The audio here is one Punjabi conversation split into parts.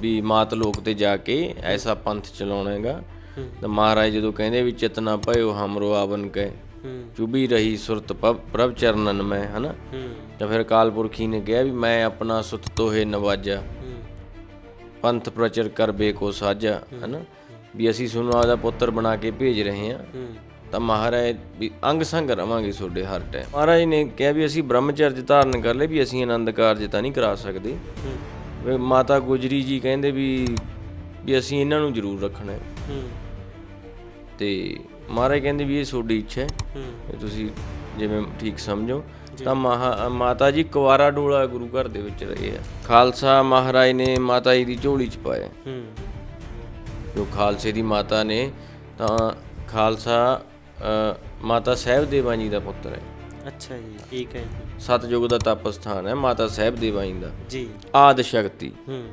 ਵੀ ਮਾਤ ਲੋਕ ਤੇ ਜਾ ਕੇ ਐਸਾ ਪੰਥ ਚਲਾਉਣਾ ਹੈਗਾ ਤਾਂ ਮਹਾਰਾਜ ਜਦੋਂ ਕਹਿੰਦੇ ਵੀ ਚਿਤਨਾ ਭਇਓ ਹਮਰੋ ਆਵਨ ਕੈ ਚੁਬੀ ਰਹੀ ਸੁਰਤ ਪ੍ਰਭ ਚਰਨਨ ਮੈਂ ਹਨਾ? ਤਾਂ ਫਿਰ ਕਾਲਪੁਰਖੀ ਨੇ ਕਿਹਾ ਵੀ ਮੈਂ ਆਪਣਾ ਸੁਤ ਤੋਹੇ ਨਵਾਜਾ। ਪੰਥ ਪ੍ਰਚਰ ਕਰ ਬੇਕੋ ਸਾਜਾ ਹਨਾ? ਵੀ ਅਸੀਂ ਤੁਹਾਨੂੰ ਆਪਦਾ ਪੁੱਤਰ ਬਣਾ ਕੇ ਭੇਜ ਰਹੇ ਹਾਂ। ਤਾਂ ਮਹਾਰਾਜ ਵੀ ਅੰਗ ਸੰਗ ਰਵਾਂਗੇ ਤੁਹਾਡੇ ਹਰ ਟਾਈਮ ਮਹਾਰਾਜ ਨੇ ਕਿਹਾ ਵੀ ਅਸੀਂ ਬ੍ਰਹਮਚਰਜ ਧਾਰਨ ਕਰ ਲਏ ਵੀ ਅਸੀਂ ਆਨੰਦ ਕਾਰਜ ਤਾਂ ਨਹੀਂ ਕਰਾ ਸਕਦੇ। ਵੀ ਮਾਤਾ ਗੁਜਰੀ ਜੀ ਕਹਿੰਦੇ ਵੀ ਵੀ ਅਸੀਂ ਇਹਨਾਂ ਨੂੰ ਜ਼ਰੂਰ ਰੱਖਣਾ ਹੈ। ਹੂੰ। ਤੇ ਮਹਾਰਾਜ ਕਹਿੰਦੇ ਵੀ ਇਹ ਤੁਹਾਡੀ ਇੱਛਾ ਹੈ। ਹੂੰ। ਤੁਸੀਂ ਜਿਵੇਂ ਠੀਕ ਸਮਝੋ ਤਾਂ ਮਾਤਾ ਜੀ ਕੁਵਾਰਾ ਡੋਲਾ ਗੁਰੂ ਘਰ ਦੇ ਵਿੱਚ ਰਹੇ ਆ। ਖਾਲਸਾ ਮਹਾਰਾਜ ਨੇ ਮਾਤਾ ਜੀ ਦੀ ਝੋਲੀ ਚ ਪਾਇਆ। ਹੂੰ। ਜੋ ਖਾਲਸੇ ਦੀ ਮਾਤਾ ਨੇ ਤਾਂ ਖਾਲਸਾ ਮਾਤਾ ਸਾਹਿਬ ਦੇਵਾਂ ਜੀ ਦਾ ਪੁੱਤਰ ਹੈ। ਅੱਛਾ ਜੀ ਠੀਕ ਹੈ ਜੀ। ਸਤਜੁਗ ਦਾ ਤਪ ਸਥਾਨ ਹੈ ਮਾਤਾ ਸਾਹਿਬ ਦੇਵਾਂ ਜੀ ਦਾ। ਜੀ। ਆਦ ਸ਼ਕਤੀ। ਹੂੰ।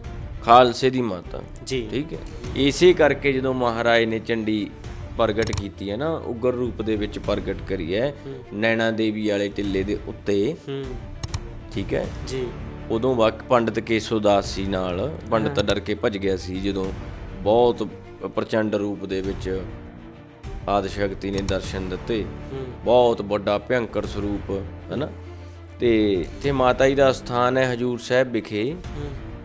ਖਾਲਸੇ ਦੀ ਮਾਤਾ। ਜੀ। ਠੀਕ ਹੈ। ਇਸੇ ਕਰਕੇ ਜਦੋਂ ਮਹਾਰਾਜ ਨੇ ਚੰਡੀ ਪ੍ਰਗਟ ਕੀਤੀ ਹੈ ਨਾ ਉਗਰ ਰੂਪ ਦੇ ਵਿੱਚ ਪ੍ਰਗਟ ਕਰੀ ਹੈ ਨੈਣਾ ਦੇਵੀ ਵਾਲੇ ਟਿੱਲੇ ਦੇ ਉੱਤੇ। ਹੂੰ। ਠੀਕ ਹੈ। ਜੀ। ਉਦੋਂ ਵਕ ਪੰਡਤ ਕੇਸੋਦਾਸ ਸੀ ਨਾਲ ਪੰਡਤ ਡਰ ਕੇ ਭੱਜ ਗਿਆ ਸੀ ਜਦੋਂ ਬਹੁਤ ਪ੍ਰਚੰਡ ਰੂਪ ਦੇ ਵਿੱਚ ਆਦਿ ਸ਼ਕਤੀ ਨੇ ਦਰਸ਼ਨ ਦਿੱਤੇ। ਬਹੁਤ ਵੱਡਾ ਭਿਅੰਕਰ ਸਰੂਪ ਹੈਨਾ? ਤੇ ਤੇ ਮਾਤਾ ਜੀ ਦਾ ਸਥਾਨ ਹੈ ਹਜੂਰ ਸਾਹਿਬ ਵਿਖੇ।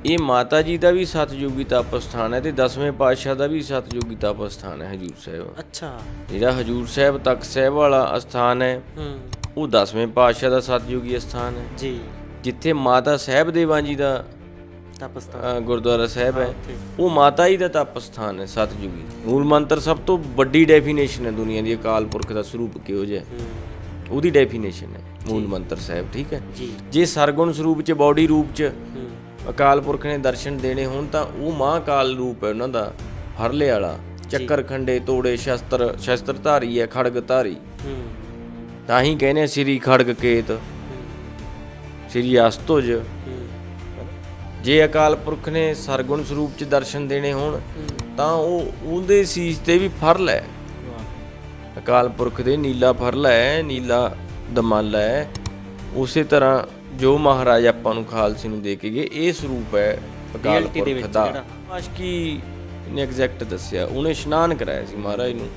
ਇਹ ਮਾਤਾ ਜੀ ਦਾ ਵੀ ਸਤਜੁਗੀ ਤਪ ਸਥਾਨ ਹੈ ਤੇ ਦਸਵੇਂ ਪਾਤਸ਼ਾਹ ਦਾ ਵੀ ਸਤਜੁਗੀ ਤਪ ਸਥਾਨ ਹੈ ਹਜੂਰ ਸਾਹਿਬ। ਅੱਛਾ। ਜਿਹੜਾ ਹਜੂਰ ਸਾਹਿਬ ਤਖਤ ਸਾਹਿਬ ਵਾਲਾ ਸਥਾਨ ਹੈ ਹੂੰ। ਉਹ ਦਸਵੇਂ ਪਾਤਸ਼ਾਹ ਦਾ ਸਤਜੁਗੀ ਸਥਾਨ ਹੈ। ਜੀ। ਜਿੱਥੇ ਮਾਤਾ ਸਾਹਿਬ ਦੇਵਾਂ ਜੀ ਦਾ ਤਪਸਤਾ ਅ, ਗੁਰਦੁਆਰਾ ਸਾਹਿਬ ਹੈ। ਉਹ ਮਾਤਾ ਜੀ ਦਾ ਤਪ ਸਥਾਨ ਹੈ ਸਤਜੁਗੀ ਮੂਲ ਮੰਤਰ ਸਭ ਤੋਂ ਵੱਡੀ ਡੈਫੀਨੇਸ਼ਨ ਹੈ ਦੁਨੀਆ ਦੀ ਅਕਾਲ ਪੁਰਖ ਦਾ ਸਰੂਪ ਕਿਹੋ ਜਿਹਾ ਉਹਦੀ ਡੈਫੀਨੇਸ਼ਨ ਹੈ ਮੂਲ ਮੰਤਰ ਸਾਹਿਬ ਠੀਕ ਹੈ? ਜੀ। ਸਰਗੁਣ ਸਰੂਪ ਚ ਬਾਡੀ ਰੂਪ ਚ ਅਕਾਲ ਪੁਰਖ ਨੇ ਦਰਸ਼ਨ ਦੇਣੇ ਹੋਣ ਤਾਂ ਉਹ ਮਹਾਕਾਲ ਰੂਪ ਹੈ ਉਹਨਾਂ ਦਾ ਹਰਲੇ ਵਾਲਾ। ਚੱਕਰ ਖੰਡੇ ਤੋੜੇ ਸ਼ਸਤਰ ਸ਼ਸਤਰ ਧਾਰੀ ਹੈ ਖੜਗ ਧਾਰੀ ਤਾਂ ਹੀ ਕਹਿੰਦੇ ਸ੍ਰੀ ਖੜਗ ਕੇਤ ਸ੍ਰੀ ਅਸਤੁਜ ਜੇ ਅਕਾਲ ਪੁਰਖ ਨੇ ਸਰਗੁਣ ਸਰੂਪ ਚ ਦਰਸ਼ਨ ਦੇਣੇ ਹੋਣ ਤਾਂ ਉਹ ਉਹਦੇ ਸੀਸ ਤੇ ਵੀ ਫਰਲ ਹੈ ਅਕਾਲ ਪੁਰਖ ਦੇ ਨੀਲਾ ਫਰਲਾ ਹੈ ਨੀਲਾ ਦਮਾਲਾ ਹੈ ਉਸੇ ਤਰ੍ਹਾਂ ਜੋ ਮਹਾਰਾਜ ਆਪਾਂ ਨੂੰ ਖਾਲਸੇ ਨੂੰ ਦੇ ਕੇ ਗਏ ਇਹ ਸਰੂਪ ਹੈ ਅਕਾਲ ਪੁਰਖ ਦਾ। ਆਸ਼ਕੀ ਨੇ ਐਗਜ਼ੈਕਟ ਦੱਸਿਆ ਉਹਨੇ ਇਸ਼ਨਾਨ ਕਰਾਇਆ ਸੀ ਮਹਾਰਾਜ ਨੂੰ।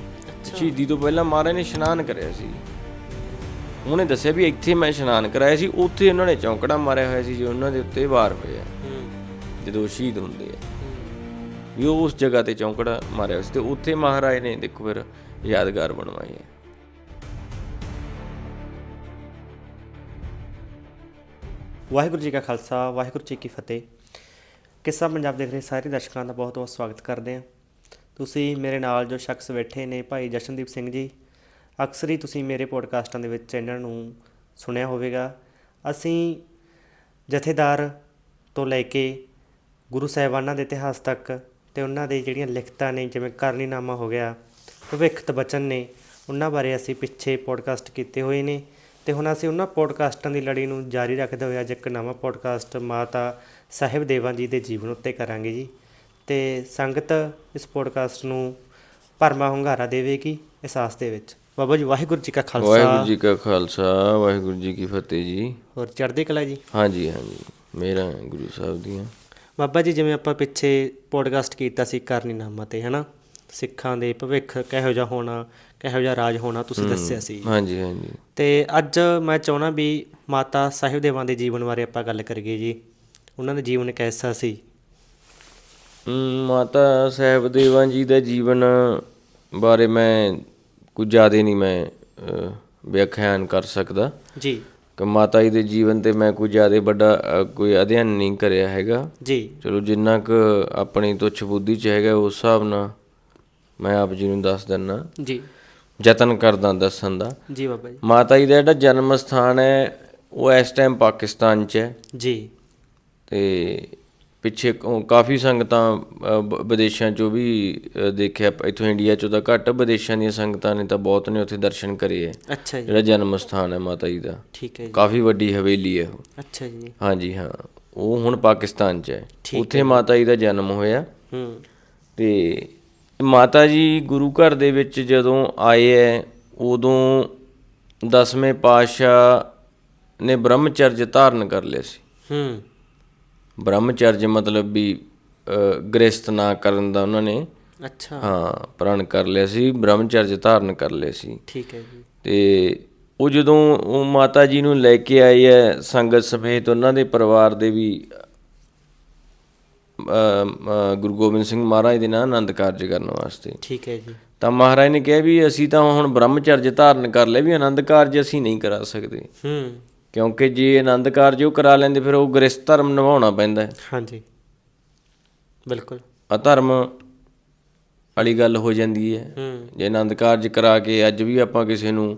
ਸ਼ਹੀਦੀ ਤੋਂ ਪਹਿਲਾਂ ਮਹਾਰਾਜ ਨੇ ਇਸ਼ਨਾਨ ਕਰਿਆ ਸੀ। ਉਹਨੇ ਦੱਸਿਆ ਵੀ ਇੱਥੇ ਮੈਂ ਇਸ਼ਨਾਨ ਕਰਾਇਆ ਸੀ ਉੱਥੇ ਉਹਨਾਂ ਨੇ ਚੌਂਕੜਾ ਮਾਰਿਆ ਹੋਇਆ ਸੀ ਜੋ ਉਹਨਾਂ ਦੇ ਉੱਤੇ ਵਾਰ ਹੋਇਆ ਹੂੰ। ਜਦੋਂ ਸ਼ਹੀਦ ਹੁੰਦੇ ਆ। ਵੀ ਉਹ ਉਸ ਜਗ੍ਹਾ ਤੇ ਚੌਂਕੜਾ ਮਾਰਿਆ ਹੋਇਆ ਸੀ ਤੇ ਉੱਥੇ ਮਹਾਰਾਜ ਨੇ ਦੇਖੋ ਫਿਰ ਯਾਦਗਾਰ ਬਣਵਾਈ ਹੈ। ਵਾਹਿਗੁਰੂ ਜੀ ਕਾ ਖਾਲਸਾ ਵਾਹਿਗੁਰੂ ਜੀ ਕੀ ਫਤਿਹ। ਕਿੱਸਾ ਪੰਜਾਬ ਦੇਖ ਰਹੇ ਸਾਰੇ ਦਰਸ਼ਕਾਂ ਦਾ ਬਹੁਤ-ਬਹੁਤ ਸਵਾਗਤ ਕਰਦੇ ਹਾਂ। ਤੁਸੀਂ ਮੇਰੇ ਨਾਲ ਜੋ ਸ਼ਖਸ ਬੈਠੇ ਨੇ ਭਾਈ ਜਸ਼ਨਦੀਪ ਸਿੰਘ ਜੀ ਅਕਸਰ ਹੀ ਤੁਸੀਂ ਮੇਰੇ ਪੋਡਕਾਸਟਾਂ ਦੇ ਵਿੱਚ ਇਹਨਾਂ ਨੂੰ ਸੁਣਿਆ ਹੋਵੇਗਾ। ਅਸੀਂ ਜਥੇਦਾਰ ਤੋਂ ਲੈ ਕੇ ਗੁਰੂ ਸਾਹਿਬਾਨਾਂ ਦੇ ਇਤਿਹਾਸ ਤੱਕ ਤੇ ਉਹਨਾਂ ਦੇ ਜਿਹੜੀਆਂ ਲਿਖਤਾਂ ਨੇ, ਜਿਵੇਂ ਕਰਨੀਨਾਮਾ ਹੋ ਗਿਆ, ਭਵਿੱਖਤ ਬਚਨ ਨੇ, ਉਹਨਾਂ ਬਾਰੇ ਅਸੀਂ ਪਿੱਛੇ ਪੋਡਕਾਸਟ ਕੀਤੇ ਹੋਏ ਨੇ ਤੇ ਹੁਣ ਅਸੀਂ ਉਹਨਾਂ ਪੋਡਕਾਸਟਾਂ ਦੀ ਲੜੀ ਨੂੰ ਜਾਰੀ ਰੱਖਦੇ ਹੋਏ ਅੱਜ ਇੱਕ ਨਵਾਂ ਪੋਡਕਾਸਟ ਮਾਤਾ ਸਾਹਿਬ ਦੇਵਾਂ ਜੀ ਦੇ ਜੀਵਨ ਉੱਤੇ ਕਰਾਂਗੇ ਜੀ। ਤੇ ਸੰਗਤ ਇਸ ਪੋਡਕਾਸਟ ਨੂੰ ਭਰਮਾ ਹੁੰਗਾਰਾ ਦੇਵੇਗੀ ਇਸ ਆਸ ਦੇ ਵਿੱਚ। ਬਾਬਾ ਜੀ ਵਾਹਿਗੁਰੂ ਜੀ ਕਾ ਵਾਹਿਗੁਰੂ ਖਾਲਸਾ ਜੀ ਕਾ ਖਾਲਸਾ ਵਾਹਿਗੁਰੂ ਜੀ ਕੀ ਫਤਿਹ ਜੀ। ਹੋਰ ਚੜ੍ਹਦੀ ਕਲਾ ਜੀ? ਹਾਂਜੀ ਹਾਂਜੀ। ਮੇਰਾ ਗੁਰੂ ਸਾਹਿਬ ਦੀਆਂ। ਬਾਬਾ ਜੀ ਜਿਵੇਂ ਆਪਾਂ ਪਿੱਛੇ ਪੋਡਕਾਸਟ ਕੀਤਾ ਸੀ ਕਰਨੀਨਾਮਾ ਤੇ ਹਨਾ? ਸਿੱਖਾਂ ਦੇ ਭਵਿੱਖ ਕਿਹੋ ਜਿਹਾ ਹੋਣਾ ਕਿਹੋ ਜਿਹਾ ਰਾਜ ਹੋਣਾ ਤੁਸੀਂ ਦੱਸਿਆ ਸੀ। ਹਾਂਜੀ ਹਾਂਜੀ। ਤੇ ਅੱਜ ਮੈਂ ਚਾਹਣਾ ਵੀ ਮਾਤਾ ਸਾਹਿਬ ਦੇਵਾਂ ਦੇ ਜੀਵਨ ਬਾਰੇ ਆਪਾਂ ਗੱਲ ਕਰੀਏ ਜੀ। ਉਹਨਾਂ ਦਾ ਜੀਵਨ ਕੈਸਾ ਸੀ? ਅਮ, ਮਾਤਾ ਸਾਹਿਬ ਦੇਵਾਂ ਜੀ ਦਾ ਜੀਵਨ ਬਾਰੇ ਮੈਂ ਕੁਝ ਜ਼ਿਆਦਾ ਨਹੀਂ ਮੈਂ ਵਿਆਖਿਆਨ ਕਰ ਸਕਦਾ। ਜੀ। ਕਿ ਮਾਤਾ ਜੀ ਦੇ ਜੀਵਨ ਤੇ ਮੈਂ ਕੋਈ ਜ਼ਿਆਦਾ ਵੱਡਾ ਕੋਈ ਅਧਿਐਨ ਨਹੀਂ ਕਰਿਆ ਹੈਗਾ। ਜੀ। ਚਲੋ ਜਿੰਨਾ ਕੁ ਆਪਣੀ ਤੁੱਛ ਬੁੱਧੀ ਚ ਹੈਗਾ ਉਸ ਹਿਸਾਬ ਨਾਲ ਮੈਂ ਆਪ ਜੀ ਨੂੰ ਦੱਸ ਦਿੰਨਾ। ਜੀ। ਯਤਨ ਕਰਦਾ ਦੱਸਣ ਦਾ। ਜੀ ਬਾਬਾ ਜੀ। ਮਾਤਾ ਜੀ ਦਾ ਜਿਹੜਾ ਜਨਮ ਸਥਾਨ ਹੈ ਉਹ ਇਸ ਟਾਈਮ ਪਾਕਿਸਤਾਨ 'ਚ ਹੈ। ਜੀ। ਤੇ ਪਿੱਛੇ ਕਾਫੀ ਸੰਗਤਾਂ ਵਿਦੇਸ਼ਾਂ 'ਚੋਂ ਵੀ ਦੇਖਿਆ ਇੱਥੋਂ ਇੰਡੀਆ 'ਚੋਂ ਤਾਂ ਘੱਟ ਵਿਦੇਸ਼ਾਂ ਦੀਆਂ ਸੰਗਤਾਂ ਨੇ ਤਾਂ ਬਹੁਤ ਨੇ ਉੱਥੇ ਦਰਸ਼ਨ ਕਰੇ ਹੈ ਅੱਛਾ ਜੀ। ਜਿਹੜਾ ਜਨਮ ਸਥਾਨ ਹੈ ਮਾਤਾ ਜੀ ਦਾ। ਠੀਕ ਹੈ ਜੀ। ਕਾਫੀ ਵੱਡੀ ਹਵੇਲੀ ਹੈ ਉਹ। ਅੱਛਾ ਜੀ। ਹਾਂਜੀ ਹਾਂ। ਉਹ ਹੁਣ ਪਾਕਿਸਤਾਨ 'ਚ ਹੈ। ਉੱਥੇ ਮਾਤਾ ਜੀ ਦਾ ਜਨਮ ਹੋਇਆ। ਹੂੰ। ਤੇ ਮਾਤਾ ਜੀ ਗੁਰੂ ਘਰ ਦੇ ਵਿੱਚ ਜਦੋਂ ਆਏ ਐ ਉਦੋਂ ਦਸਵੇਂ ਪਾਤਸ਼ਾਹ ਨੇ ਬ੍ਰਹਮਚਰਜ ਧਾਰਨ ਕਰ ਲਿਆ ਸੀ। ਹੂੰ। ਬ੍ਰਹਮਚਰਜ ਮਤਲਬ ਵੀ ਗ੍ਰਸਤ ਨਾ ਕਰਨ ਦਾ ਉਹਨਾਂ ਨੇ ਅੱਛਾ। ਹਾਂ ਪ੍ਰਣ ਕਰ ਲਿਆ ਸੀ ਬ੍ਰਹਮਚਰਜ ਧਾਰਨ ਕਰ ਲਿਆ ਸੀ। ਠੀਕ ਹੈ ਜੀ। ਤੇ ਉਹ ਜਦੋਂ ਉਹ ਮਾਤਾ ਜੀ ਨੂੰ ਲੈ ਕੇ ਆਏ ਐ ਸੰਗਤ ਸਮੇਤ ਉਹਨਾਂ ਦੇ ਪਰਿਵਾਰ ਦੇ ਵੀ ਗੁਰੂ ਗੋਬਿੰਦ ਸਿੰਘ ਮਹਾਰਾਜ ਦੇ ਨਾਲ ਆਨੰਦ ਕਾਰਜ ਕਰਨ ਵਾਸਤੇ। ਠੀਕ ਹੈ ਜੀ। ਤਾਂ ਮਹਾਰਾਜ ਨੇ ਕਿਹਾ ਵੀ ਅਸੀਂ ਤਾਂ ਹੁਣ ਬ੍ਰਹਮਚਰਜ ਧਾਰਨ ਕਰ ਲਿਆ ਵੀ ਆਨੰਦ ਕਾਰਜ ਅਸੀਂ ਨਹੀਂ ਕਰਾ ਸਕਦੇ। ਹੂੰ। ਕਿਉਂਕਿ ਜੇ ਆਨੰਦ ਕਾਰਜ ਉਹ ਕਰਾ ਲੈਂਦੇ ਫਿਰ ਉਹ ਗ੍ਰਸਤ ਧਰਮ ਨਿਭਾਉਣਾ ਪੈਂਦਾ ਹੈ। ਹਾਂਜੀ। ਬਿਲਕੁਲ। ਅਧਰਮ ਵਾਲੀ ਗੱਲ ਹੋ ਜਾਂਦੀ ਹੈ। ਹੂੰ। ਜੇ ਆਨੰਦ ਕਾਰਜ ਕਰਾ ਕੇ ਅੱਜ ਵੀ ਆਪਾਂ ਕਿਸੇ ਨੂੰ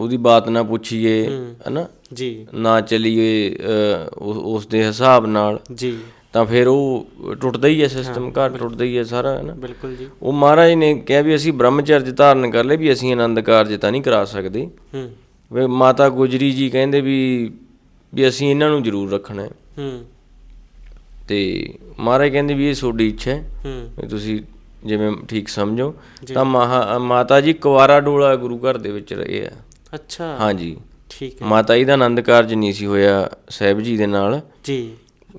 ਉਹਦੀ ਬਾਤ ਨਾ ਪੁੱਛੀਏ ਹਨਾ? ਜੀ। ਨਾ ਚੱਲੀਏ ਉਸ ਦੇ ਹਿਸਾਬ ਨਾਲ ਜੀ। ਤਾਂ ਫਿਰ ਉਹ ਟੁੱਟਦਾ ਹੀ ਹੈ ਸਿਸਟਮ ਘਰ ਟੁੱਟਦਾ ਹੀ ਹੈ ਸਾਰਾ ਹਨਾ? ਬਿਲਕੁਲ ਜੀ। ਉਹ ਮਹਾਰਾਜ ਨੇ ਕਿਹਾ ਵੀ ਅਸੀਂ ਬ੍ਰਹਮਚਰਜ ਧਾਰਨ ਕਰ ਲਏ ਵੀ ਅਸੀਂ ਆਨੰਦ ਕਾਰਜ ਤਾਂ ਨਹੀਂ ਕਰਾ ਸਕਦੇ। ਹੂੰ। ਵੀ ਮਾਤਾ ਗੁਜਰੀ ਜੀ ਕਹਿੰਦੇ ਵੀ ਵੀ ਅਸੀਂ ਇਹਨਾਂ ਨੂੰ ਜ਼ਰੂਰ ਰੱਖਣਾ ਹੈ। ਹੂੰ। ਤੇ ਮਹਾਰਾਜ ਕਹਿੰਦੇ ਵੀ ਇਹ ਤੁਹਾਡੀ ਇੱਛਾ ਹੈ। ਹੂੰ। ਤੁਸੀਂ ਜਿਵੇਂ ਠੀਕ ਸਮਝੋ ਤਾਂ ਮਾਤਾ ਜੀ ਕੁਵਾਰਾ ਡੋਲਾ ਗੁਰੂ ਘਰ ਦੇ ਵਿੱਚ ਰਹੇ ਆ। ਅੱਛਾ। ਹਾਂਜੀ। ਠੀਕ ਹੈ। ਮਾਤਾ ਜੀ ਦਾ ਆਨੰਦ ਕਾਰਜ ਨਹੀਂ ਸੀ ਹੋਇਆ ਸਾਹਿਬ ਜੀ ਦੇ ਨਾਲ। ਜੀ।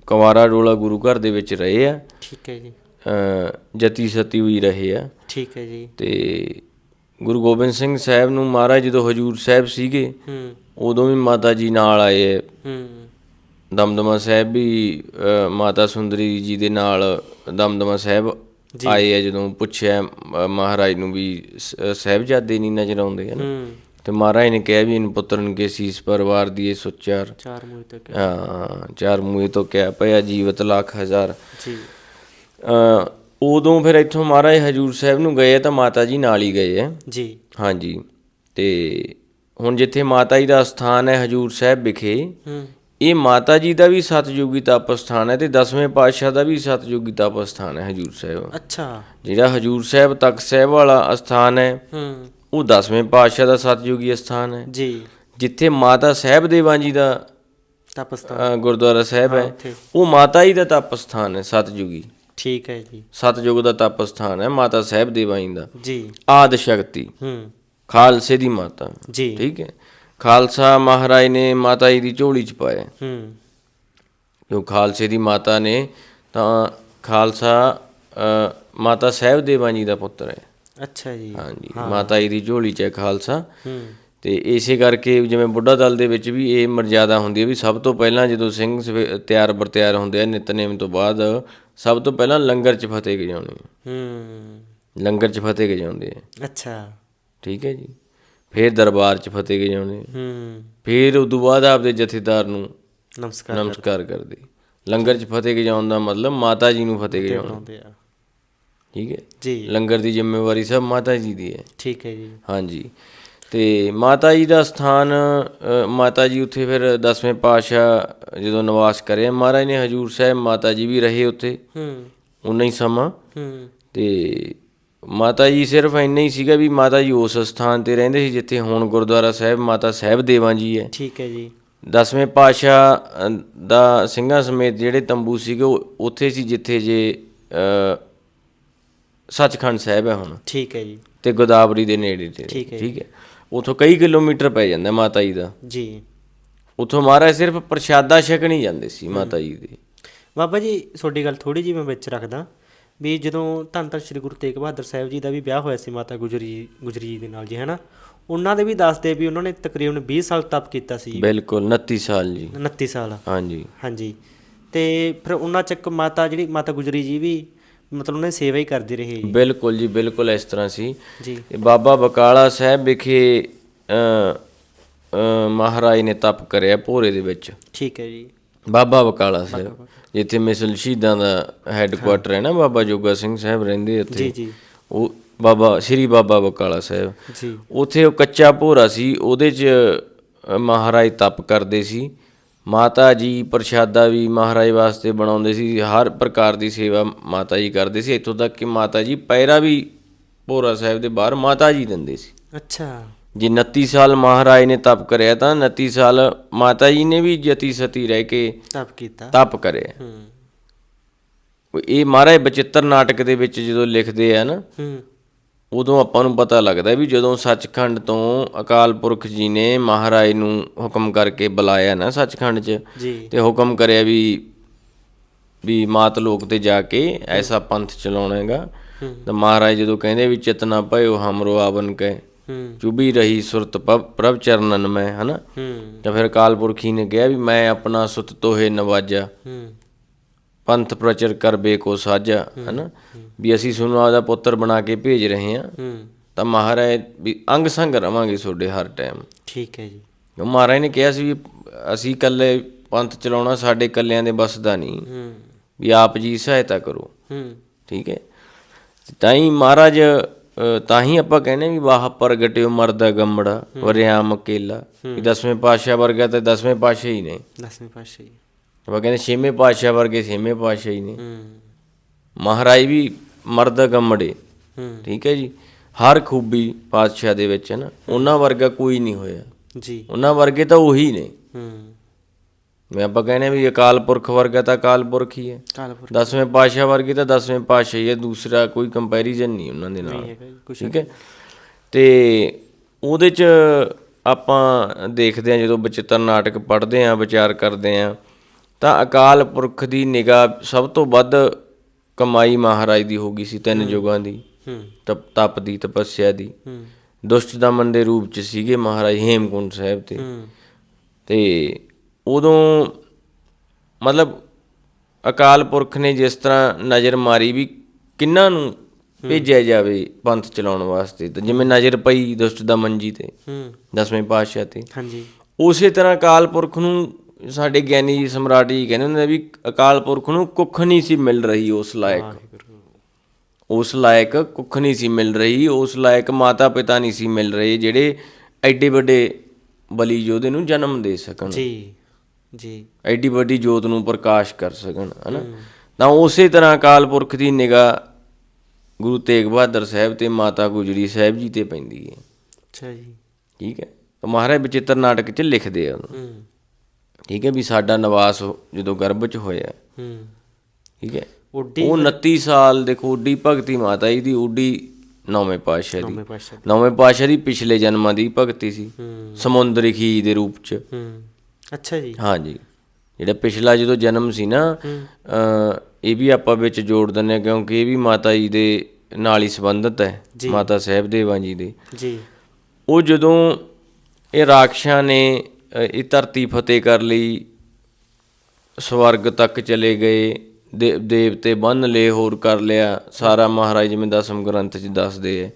ਕੁਵਾਰਾ ਡੋਲਾ ਗੁਰੂ ਘਰ ਦੇ ਵਿੱਚ ਰਹੇ ਆ। ਠੀਕ ਹੈ ਜੀ। ਜਤੀ ਸਤੀ ਹੋਈ ਰਹੇ ਆ। ਠੀਕ ਹੈ ਜੀ। ਤੇ ਗੁਰੂ ਗੋਬਿੰਦ ਸਿੰਘ ਸਾਹਿਬ ਨੂੰ ਮਹਾਰਾਜ ਜਦੋਂ ਹਜੂਰ ਸਾਹਿਬ ਸੀਗੇ ਹੂੰ। ਉਦੋਂ ਵੀ ਮਾਤਾ ਜੀ ਨਾਲ ਆਏ ਹੈ। ਦਮਦਮਾ ਸਾਹਿਬ ਵੀ ਮਾਤਾ ਸੁੰਦਰੀ ਜੀ ਦੇ ਨਾਲ ਦਮਦਮਾ ਸਾਹਿਬ ਆਏ ਆ ਜਦੋਂ ਪੁੱਛਿਆ ਮਹਾਰਾਜ ਨੂੰ ਵੀ ਸਾਹਿਬਜ਼ਾਦੇ ਨਹੀਂ ਨਜ਼ਰ ਆਉਂਦੇ ਹਨ। ਤੇ ਮਹਾਰਾਜ ਨੇ ਕਿਹਾ ਵੀ ਇਨ ਪੁੱਤਰਨ ਕੇ ਸੀਸ ਪਰਿਵਾਰ ਦੀਏ ਸੁਚਾਰ। ਚਾਰ ਮੂਹੇ ਤੱਕ ਹਾਂ ਚਾਰ ਮੂਏ ਤੋਂ ਕਿਆ ਪਿਆ ਜੀਵਤ ਲੱਖ ਹਜ਼ਾਰ। ਜੀ। ਉਦੋਂ ਫਿਰ ਇੱਥੋਂ ਮਹਾਰਾਜ ਹਜੂਰ ਸਾਹਿਬ ਨੂੰ ਗਏ ਤਾਂ ਮਾਤਾ ਜੀ ਨਾਲ ਹੀ ਗਏ ਆ। ਜੀ। ਹਾਂਜੀ। ਤੇ ਹੁਣ ਜਿੱਥੇ ਮਾਤਾ ਜੀ ਦਾ ਸਥਾਨ ਹੈ ਹਜੂਰ ਸਾਹਿਬ ਵਿਖੇ ਹੂੰ। ਇਹ ਮਾਤਾ ਜੀ ਦਾ ਵੀ ਸਤਜੁਗੀ ਤਪ ਸਥਾਨ ਹੈ ਤੇ ਦਸਵੇਂ ਪਾਤਸ਼ਾਹ ਦਾ ਵੀ ਸਤਜੁਗੀ ਤਪ ਸਥਾਨ ਹੈ ਹਜੂਰ ਸਾਹਿਬ। ਅੱਛਾ। ਜਿਹੜਾ ਹਜੂਰ ਸਾਹਿਬ ਤਖਤ ਸਾਹਿਬ ਵਾਲਾ ਸਥਾਨ ਹੈ ਹੂੰ। ਉਹ ਦਸਵੇਂ ਪਾਤਸ਼ਾਹ ਦਾ ਸਤਜੁਗੀ ਸਥਾਨ ਹੈ। ਜੀ। ਜਿੱਥੇ ਮਾਤਾ ਸਾਹਿਬ ਦੇਵਾਂ ਜੀ ਦਾ ਤਪਸਥਾਨ ਅ, ਗੁਰਦੁਆਰਾ ਸਾਹਿਬ ਹੈ। ਉਹ ਮਾਤਾ ਜੀ ਦਾ ਤਪ ਸਥਾਨ ਹੈ ਸਤਜੁਗੀ ਠੀਕ ਹੈ ਜੀ। ਸਤਜੁਗ ਦਾ ਤਪ ਸਥਾਨ ਹੈ ਮਾਤਾ ਸਾਹਿਬ ਦੇਵਾਂ ਜੀ ਦਾ। ਜੀ। ਆਦ ਸ਼ਕਤੀ। ਹੂੰ। ਖਾਲਸੇ ਦੀ ਮਾਤਾ। ਜੀ। ਠੀਕ ਹੈ। ਖਾਲਸਾ ਮਹਾਰਾਜ ਨੇ ਮਾਤਾ ਜੀ ਦੀ ਝੋਲੀ ਚ ਪਾਇਆ। ਹੂੰ। ਜੋ ਖਾਲਸੇ ਦੀ ਮਾਤਾ ਨੇ ਤਾਂ ਖਾਲਸਾ ਮਾਤਾ ਸਾਹਿਬ ਦੇਵਾਂ ਜੀ ਦਾ ਪੁੱਤਰ ਹੈ। ਅੱਛਾ ਜੀ। ਹਾਂਜੀ। ਮਾਤਾ ਜੀ ਦੀ ਝੋਲੀ ਚ ਹੈ ਖਾਲਸਾ। ਹੂੰ। ਤੇ ਇਸੇ ਕਰਕੇ ਜਿਵੇਂ ਬੁੱਢਾ ਦਲ ਦੇ ਵਿੱਚ ਵੀ ਇਹ ਮਰਜ਼ਾਦਾ ਹੁੰਦੀ ਹੈ ਵੀ ਸਭ ਤੋਂ ਪਹਿਲਾਂ ਜਦੋਂ ਸਿੰਘ ਤਿਆਰ ਬਰਤਿਆਰ ਹੁੰਦੇ ਆ ਨਿਤਨੇਮ ਤੋਂ ਬਾਅਦ ਸਭ ਤੋਂ ਪਹਿਲਾਂ ਲੰਗਰ ਚ ਫਤਿਹ ਗਜਾਉਣੇ ਹੂੰ। ਲੰਗਰ ਚ ਫਤਿਹ ਗਜਾਉਂਦੇ ਆ। ਅੱਛਾ। ਠੀਕ ਹੈ ਜੀ। ਫਿਰ ਦਰਬਾਰ ਚ ਫਤਿਹ ਗਜਾਉਂਦੇ ਹੂੰ। ਫਿਰ ਉਦੋਂ ਬਾਅਦ ਆਪਦੇ ਜਥੇਦਾਰ ਨੂੰ ਨਮਸਕਾਰ ਨਮਸਕਾਰ ਕਰਦੇ। ਲੰਗਰ ਚ ਫਤਿਹ ਗਜਾਉਣ ਦਾ ਮਤਲਬ ਮਾਤਾ ਜੀ ਨੂੰ ਫਤਿਹ ਗਜਾਉਣਾ ਬਣਾਉਂਦੇ ਆ। ਠੀਕ ਹੈ? ਜੀ। ਲੰਗਰ ਦੀ ਜ਼ਿੰਮੇਵਾਰੀ ਸਭ ਮਾਤਾ ਜੀ ਦੀ ਹੈ। ਠੀਕ ਹੈ ਜੀ। ਹਾਂਜੀ। ਤੇ ਮਾਤਾ ਜੀ ਦਾ ਸਥਾਨ ਮਾਤਾ ਜੀ ਉੱਥੇ ਫਿਰ ਦਸਵੇਂ ਪਾਤਸ਼ਾਹ ਜਦੋਂ ਨਿਵਾਸ ਕਰਿਆ ਮਹਾਰਾਜ ਨੇ ਹਜੂਰ ਸਾਹਿਬ ਮਾਤਾ ਜੀ ਵੀ ਰਹੇ ਉੱਥੇ। ਹੂੰ। ਉਨਾ ਹੀ ਸਮਾਂ। ਹੂੰ। ਤੇ ਮਾਤਾ ਜੀ ਸਿਰਫ ਇੰਨਾ ਹੀ ਸੀਗਾ ਵੀ ਮਾਤਾ ਜੀ ਉਸ ਸਥਾਨ ਤੇ ਰਹਿੰਦੇ ਸੀ ਜਿੱਥੇ ਹੁਣ ਗੁਰਦੁਆਰਾ ਸਾਹਿਬ ਮਾਤਾ ਸਾਹਿਬ ਦੇਵਾਂ ਜੀ ਹੈ। ਠੀਕ ਹੈ ਜੀ। ਦਸਵੇਂ ਪਾਤਸ਼ਾਹ ਅ, ਦਾ ਸਿੰਘਾਂ ਸਮੇਤ ਜਿਹੜੇ ਤੰਬੂ ਸੀਗੇ ਉੱਥੇ ਸੀ ਜਿੱਥੇ ਜੇ ਸੱਚਖੰਡ ਸਾਹਿਬ ਹੈ ਹੁਣ। ਠੀਕ ਹੈ ਜੀ। ਤੇ ਗੋਦਾਵਰੀ ਦੇ ਨੇੜੇ ਤੇ। ਠੀਕ ਹੈ। ਉਥੋਂ ਕਈ ਕਿਲੋਮੀਟਰ ਪੈ ਜਾਂਦਾ ਮਾਤਾ ਜੀ ਦਾ। ਜੀ। ਉਥੋਂ ਮਹਾਰਾਜ ਸਿਰਫ ਪ੍ਰਸ਼ਾਦਾ ਛਕਣ ਹੀ ਜਾਂਦੇ ਸੀ ਮਾਤਾ ਜੀ ਦੇ। ਬਾਬਾ ਜੀ ਤੁਹਾਡੀ ਗੱਲ ਥੋੜੀ ਜਿਹੀ ਮੈਂ ਵਿੱਚ ਰੱਖਦਾ ਵੀ ਜਦੋਂ ਧੰਨ ਧੰਨ ਸ੍ਰੀ ਗੁਰੂ ਤੇਗ ਬਹਾਦਰ ਸਾਹਿਬ ਜੀ ਦਾ ਵੀ ਵਿਆਹ ਹੋਇਆ ਸੀ ਮਾਤਾ ਗੁਜਰੀ ਗੁਜਰੀ ਜੀ ਦੇ ਨਾਲ ਜੀ ਹੈਨਾ? ਉਹਨਾਂ ਦੇ ਵੀ ਦੱਸਦੇ ਵੀ ਉਹਨਾਂ ਨੇ ਤਕਰੀਬਨ 20 ਸਾਲ ਤਪ ਕੀਤਾ ਸੀ। ਬਿਲਕੁਲ 29 ਸਾਲ ਜੀ। 29 ਸਾਲ। ਹਾਂਜੀ। ਹਾਂਜੀ। ਤੇ ਫਿਰ ਉਹਨਾਂ ਚ ਇੱਕ ਮਾਤਾ ਜਿਹੜੀ ਮਾਤਾ ਗੁਜਰੀ ਜੀ ਵੀ ਮਤਲਬ ਉਹਨਾਂ ਦੀ ਸੇਵਾ ਹੀ ਕਰਦੀ ਰਹੀ ਜੀ। ਬਿਲਕੁਲ ਜੀ ਬਿਲਕੁਲ ਇਸ ਤਰ੍ਹਾਂ ਸੀ। ਜੀ। ਬਾਬਾ ਬਕਾਲਾ ਸਾਹਿਬ ਵਿਖੇ ਮਹਾਰਾਜ ਨੇ ਤਪ ਕਰਿਆ ਭੋਰੇ ਦੇ ਵਿੱਚ। ਠੀਕ ਹੈ ਜੀ। ਬਾਬਾ ਬਕਾਲਾ ਸਾਹਿਬ ਜਿੱਥੇ ਮਿਸਲ ਸ਼ਹੀਦਾਂ ਦਾ ਹੈੱਡਕੁਆਟਰ ਹੈ ਨਾ ਬਾਬਾ ਜੋਗਾ ਸਿੰਘ ਸਾਹਿਬ ਰਹਿੰਦੇ ਜੀ ਉੱਥੇ। ਜੀ ਉਹ ਬਾਬਾ ਸ੍ਰੀ ਬਾਬਾ ਬਕਾਲਾ ਸਾਹਿਬ। ਜੀ। ਉਥੇ ਉਹ ਕੱਚਾ ਭੋਰਾ ਸੀ ਉਹਦੇ 'ਚ ਮਹਾਰਾਜ ਤਪ ਕਰਦੇ ਸੀ। ਮਾਤਾ ਜੀ ਪ੍ਰਸ਼ਾਦਾ ਵੀ ਮਹਾਰਾਜ ਵਾਸਤੇ ਬਣਾਉਂਦੇ ਸੀ ਹਰ ਪ੍ਰਕਾਰ ਦੀ ਸੇਵਾ ਮਾਤਾ ਜੀ ਕਰਦੇ ਸੀ। ਇੱਥੋਂ ਤੱਕ ਕਿ ਮਾਤਾ ਜੀ ਪੈਰਾ ਵੀ ਭੋਰਾ ਸਾਹਿਬ ਦੇ ਬਾਹਰ ਮਾਤਾ ਜੀ ਦਿੰਦੇ ਸੀ। ਅੱਛਾ। ਜੇ 29 ਸਾਲ ਮਹਾਰਾਜ ਨੇ ਤਪ ਕਰਿਆ ਤਾਂ 29 ਸਾਲ ਮਾਤਾ ਜੀ ਨੇ ਵੀ ਜਤੀ ਸਤੀ ਰਹਿ ਕੇ ਤਪ ਕੀਤਾ। ਤਪ ਕਰਿਆ। ਹੂੰ। ਇਹ ਮਹਾਰਾਜ ਬਚਿੱਤਰ ਨਾਟਕ ਦੇ ਵਿੱਚ ਜਦੋਂ ਲਿਖਦੇ ਆ ਨਾ ਹੂੰ। ਉਦੋਂ ਆਪਾਂ ਨੂੰ ਪਤਾ ਲੱਗਦਾ ਵੀ ਜਦੋਂ ਸੱਚਖੰਡ ਤੋਂ ਅਕਾਲ ਪੁਰਖ ਜੀ ਨੇ ਮਹਾਰਾਜ ਨੂੰ ਹੁਕਮ ਕਰਕੇ ਬੁਲਾਇਆ ਨਾ ਸੱਚਖੰਡ 'ਚ ਤੇ ਹੁਕਮ ਕਰਿਆ ਵੀ ਵੀ ਮਾਤ ਲੋਕ ਤੇ ਜਾ ਕੇ ਐਸਾ ਪੰਥ ਚਲਾਉਣਾ ਹੈਗਾ। ਤਾਂ ਮਹਾਰਾਜ ਜਦੋਂ ਕਹਿੰਦੇ ਵੀ ਚਿਤਨਾ ਭਇਓ ਹਮਰੋ ਆਵਨ ਕੈ ਚੁਬੀ ਰਹੀ ਸੁਰਤ ਪ੍ਰਭ ਚਰਨਨ ਮੈਂ ਹਨਾ? ਤਾਂ ਫਿਰ ਅਕਾਲ ਪੁਰਖੀ ਨੇ ਕਿਹਾ ਵੀ ਮੈਂ ਆਪਣਾ ਸੁਤ ਤੋਹੇ ਨਵਾਜਾ। ਪੰਥ ਪ੍ਰਚਰ ਕਰਬੇ ਕੋ ਸਾਜਾ ਹਨਾ? ਵੀ ਅਸੀਂ ਤੁਹਾਨੂੰ ਆਪਦਾ ਪੁੱਤਰ ਬਣਾ ਕੇ ਭੇਜ ਰਹੇ ਹਾਂ। ਤਾਂ ਮਹਾਰਾਜ ਵੀ ਅੰਗ ਸੰਗ ਰਵਾਂਗੇ ਤੁਹਾਡੇ ਹਰ ਟਾਈਮ ਠੀਕ ਹੈ ਜੀ। ਉਹ ਮਹਾਰਾਜ ਨੇ ਕਿਹਾ ਸੀ ਵੀ ਅਸੀਂ ਇਕੱਲੇ ਪੰਥ ਚਲਾਉਣਾ ਸਾਡੇ ਇਕੱਲਿਆਂ ਦੇ ਬਸ ਦਾ ਨਹੀਂ ਵੀ ਆਪ ਜੀ ਸਹਾਇਤਾ ਕਰੋ। ਠੀਕ ਹੈ? ਤੇ ਹੀ ਮਹਾਰਾਜ ਤਾਂ ਹੀ ਆਪਾਂ ਕਹਿੰਦੇ ਵੀ ਵਾਹ ਪ੍ਰਗਟਿਓ ਮਰਦਾ ਗੰਮੜਾ ਵਰਿਆਮ ਕੇਲਾ ਵੀ ਦਸਵੇਂ ਪਾਤਸ਼ਾਹ ਵਰਗਾ ਤੇ ਦਸਵੇਂ ਪਾਤਸ਼ਾਹ ਹੀ ਨੇ। ਦਸਵੇਂ ਜੀ ਆਪਾਂ ਕਹਿੰਦੇ ਛੇਵੇਂ ਪਾਤਸ਼ਾਹ ਵਰਗੇ ਛੇਵੇਂ ਪਾਤਸ਼ਾਹ ਹੀ ਨੇ। ਮਹਾਰਾਜ ਵੀ ਮਰਦ ਗੰਮੜੇ। ਠੀਕ ਹੈ ਜੀ? ਹਰ ਖੂਬੀ ਪਾਤਸ਼ਾਹ ਦੇ ਵਿੱਚ ਹੈ ਨਾ ਉਹਨਾਂ ਵਰਗਾ ਕੋਈ ਨਹੀਂ ਹੋਇਆ। ਜੀ। ਉਹਨਾਂ ਵਰਗੇ ਤਾਂ ਉਹੀ ਨੇ। ਹੂੰ। ਮੈਂ ਆਪਾਂ ਕਹਿੰਦੇ ਵੀ ਅਕਾਲ ਪੁਰਖ ਵਰਗਾ ਤਾਂ ਅਕਾਲ ਪੁਰਖ ਹੀ ਹੈ। ਦਸਵੇਂ ਪਾਤਸ਼ਾਹ ਵਰਗੇ ਤਾਂ ਦਸਵੇਂ ਪਾਤਸ਼ਾਹ ਹੀ ਹੈ ਦੂਸਰਾ ਕੋਈ ਕੰਪੈਰੀਜ਼ਨ ਨਹੀਂ ਉਹਨਾਂ ਦੇ ਨਾਲ। ਠੀਕ ਹੈ? ਤੇ ਉਹਦੇ ਚ ਆਪਾਂ ਦੇਖਦੇ ਹਾਂ ਜਦੋਂ ਬਚਿੱਤਰ ਨਾਟਕ ਪੜ੍ਹਦੇ ਹਾਂ ਵਿਚਾਰ ਕਰਦੇ ਹਾਂ ਤਾਂ ਅਕਾਲ ਪੁਰਖ ਦੀ ਨਿਗਾਹ ਸਭ ਤੋਂ ਵੱਧ ਕਮਾਈ ਮਹਾਰਾਜ ਦੀ ਹੋ ਗਈ ਸੀ ਤਿੰਨ ਯੁਗਾਂ ਦੀ। ਤਪ ਤਪ ਦੀ ਤਪੱਸਿਆ ਦੀ। ਦੁਸ਼ਟ ਦਮਨ ਦੇ ਰੂਪ ਚ ਸੀਗੇ ਮਹਾਰਾਜ ਹੇਮਕੁੰਟ ਸਾਹਿਬ ਤੇ। ਤੇ ਉਦੋਂ ਮਤਲਬ ਅਕਾਲ ਪੁਰਖ ਨੇ ਜਿਸ ਤਰ੍ਹਾਂ ਨਜ਼ਰ ਮਾਰੀ ਵੀ ਕਿੰਨਾਂ ਨੂੰ ਭੇਜਿਆ ਜਾਵੇ ਪੰਥ ਚਲਾਉਣ ਵਾਸਤੇ ਤਾਂ ਜਿਵੇਂ ਨਜ਼ਰ ਪਈ ਦੁਸ਼ਟ ਦਮਨ ਜੀ ਤੇ ਦਸਵੇਂ ਪਾਤਸ਼ਾਹ ਤੇ। ਹਾਂਜੀ। ਉਸੇ ਤਰ੍ਹਾਂ ਅਕਾਲ ਪੁਰਖ ਨੂੰ ਸਾਡੇ ਗਿਆਨੀ ਜੀ ਸਮਰਾਟ ਜੀ ਕਹਿੰਦੇ ਹੁੰਦੇ ਆ ਵੀ ਅਕਾਲ ਪੁਰਖ ਨੂੰ ਕੁੱਖ ਨਹੀਂ ਸੀ ਮਿਲ ਰਹੀ ਉਸ ਲਾਇਕ। ਉਸ ਲਾਇਕ ਕੁੱਖ ਨਹੀਂ ਸੀ ਮਿਲ ਰਹੀ ਉਸ ਲਾਇਕ ਮਾਤਾ ਪਿਤਾ ਨਹੀਂ ਸੀ ਮਿਲ ਰਹੇ ਜਿਹੜੇ ਐਡੇ ਵੱਡੇ ਬਲੀ ਯੋਧੇ ਨੂੰ ਜਨਮ ਦੇ ਸਕਣ। ਜੀ ਜੀ। ਐਡੀ ਵੱਡੀ ਜੋਤ ਨੂੰ ਪ੍ਰਕਾਸ਼ ਕਰ ਸਕਣ ਹਨਾ? ਤਾਂ ਉਸੇ ਤਰ੍ਹਾਂ ਅਕਾਲ ਪੁਰਖ ਦੀ ਨਿਗਾਹ ਗੁਰੂ ਤੇਗ ਬਹਾਦਰ ਸਾਹਿਬ ਤੇ ਮਾਤਾ ਗੁਜਰੀ ਸਾਹਿਬ ਜੀ ਤੇ ਪੈਂਦੀ ਹੈ। ਅੱਛਾ ਜੀ। ਠੀਕ ਹੈ? ਤਾਂ ਮਹਾਰਾਜ ਬਚਿੱਤਰ ਨਾਟਕ 'ਚ ਲਿਖਦੇ ਆ ਉਹਨੂੰ। ਹੂੰ। ਠੀਕ ਹੈ ਵੀ ਸਾਡਾ ਨਿਵਾਸ ਹੋ- ਜਦੋਂ ਗਰਭ 'ਚ ਹੋਇਆ ਹੂੰ। ਠੀਕ ਹੈ। ਉਹ 29 ਸਾਲ ਦੇਖੋ ਉੱਡੀ ਭਗਤੀ ਮਾਤਾ ਜੀ ਦੀ ਉੱਡੀ ਨੌਵੇਂ ਪਾਤਸ਼ਾਹ ਦੀ। ਨੌਵੇਂ ਪਾਤਸ਼ਾਹ ਦੀ। ਪਿਛਲੇ ਜਨਮਾਂ ਦੀ ਭਗਤੀ ਸੀ। ਹੂੰ। ਸਮੁੰਦਰੀ ਖੀਜ ਦੇ ਰੂਪ 'ਚ। ਹੂੰ। ਅੱਛਾ ਜੀ। ਹਾਂਜੀ। ਜਿਹੜਾ ਪਿਛਲਾ ਜਦੋਂ ਜਨਮ ਸੀ ਨਾ ਇਹ ਵੀ ਆਪਾਂ ਵਿੱਚ ਜੋੜ ਦਿੰਦੇ ਹਾਂ ਕਿਉਂਕਿ ਇਹ ਵੀ ਮਾਤਾ ਜੀ ਦੇ ਨਾਲ ਹੀ ਸੰਬੰਧਿਤ ਹੈ ਮਾਤਾ ਸਾਹਿਬ ਦੇਵਾਂ ਜੀ ਦੇ। ਜੀ। ਉਹ ਜਦੋਂ ਇਹ ਰਾਖਸ਼ਾਂ ਨੇ ਇਹ ਧਰਤੀ ਫਤਿਹ ਕਰ ਲਈ ਸਵਰਗ ਤੱਕ ਚਲੇ ਗਏ ਦੇ- ਦੇਵਤੇ ਬੰਨ ਲਏ ਹੋਰ ਕਰ ਲਿਆ। ਸਾਰਾ ਮਹਾਰਾਜ ਜਿਵੇਂ ਦਸਮ ਗ੍ਰੰਥ 'ਚ ਦੱਸਦੇ ਐ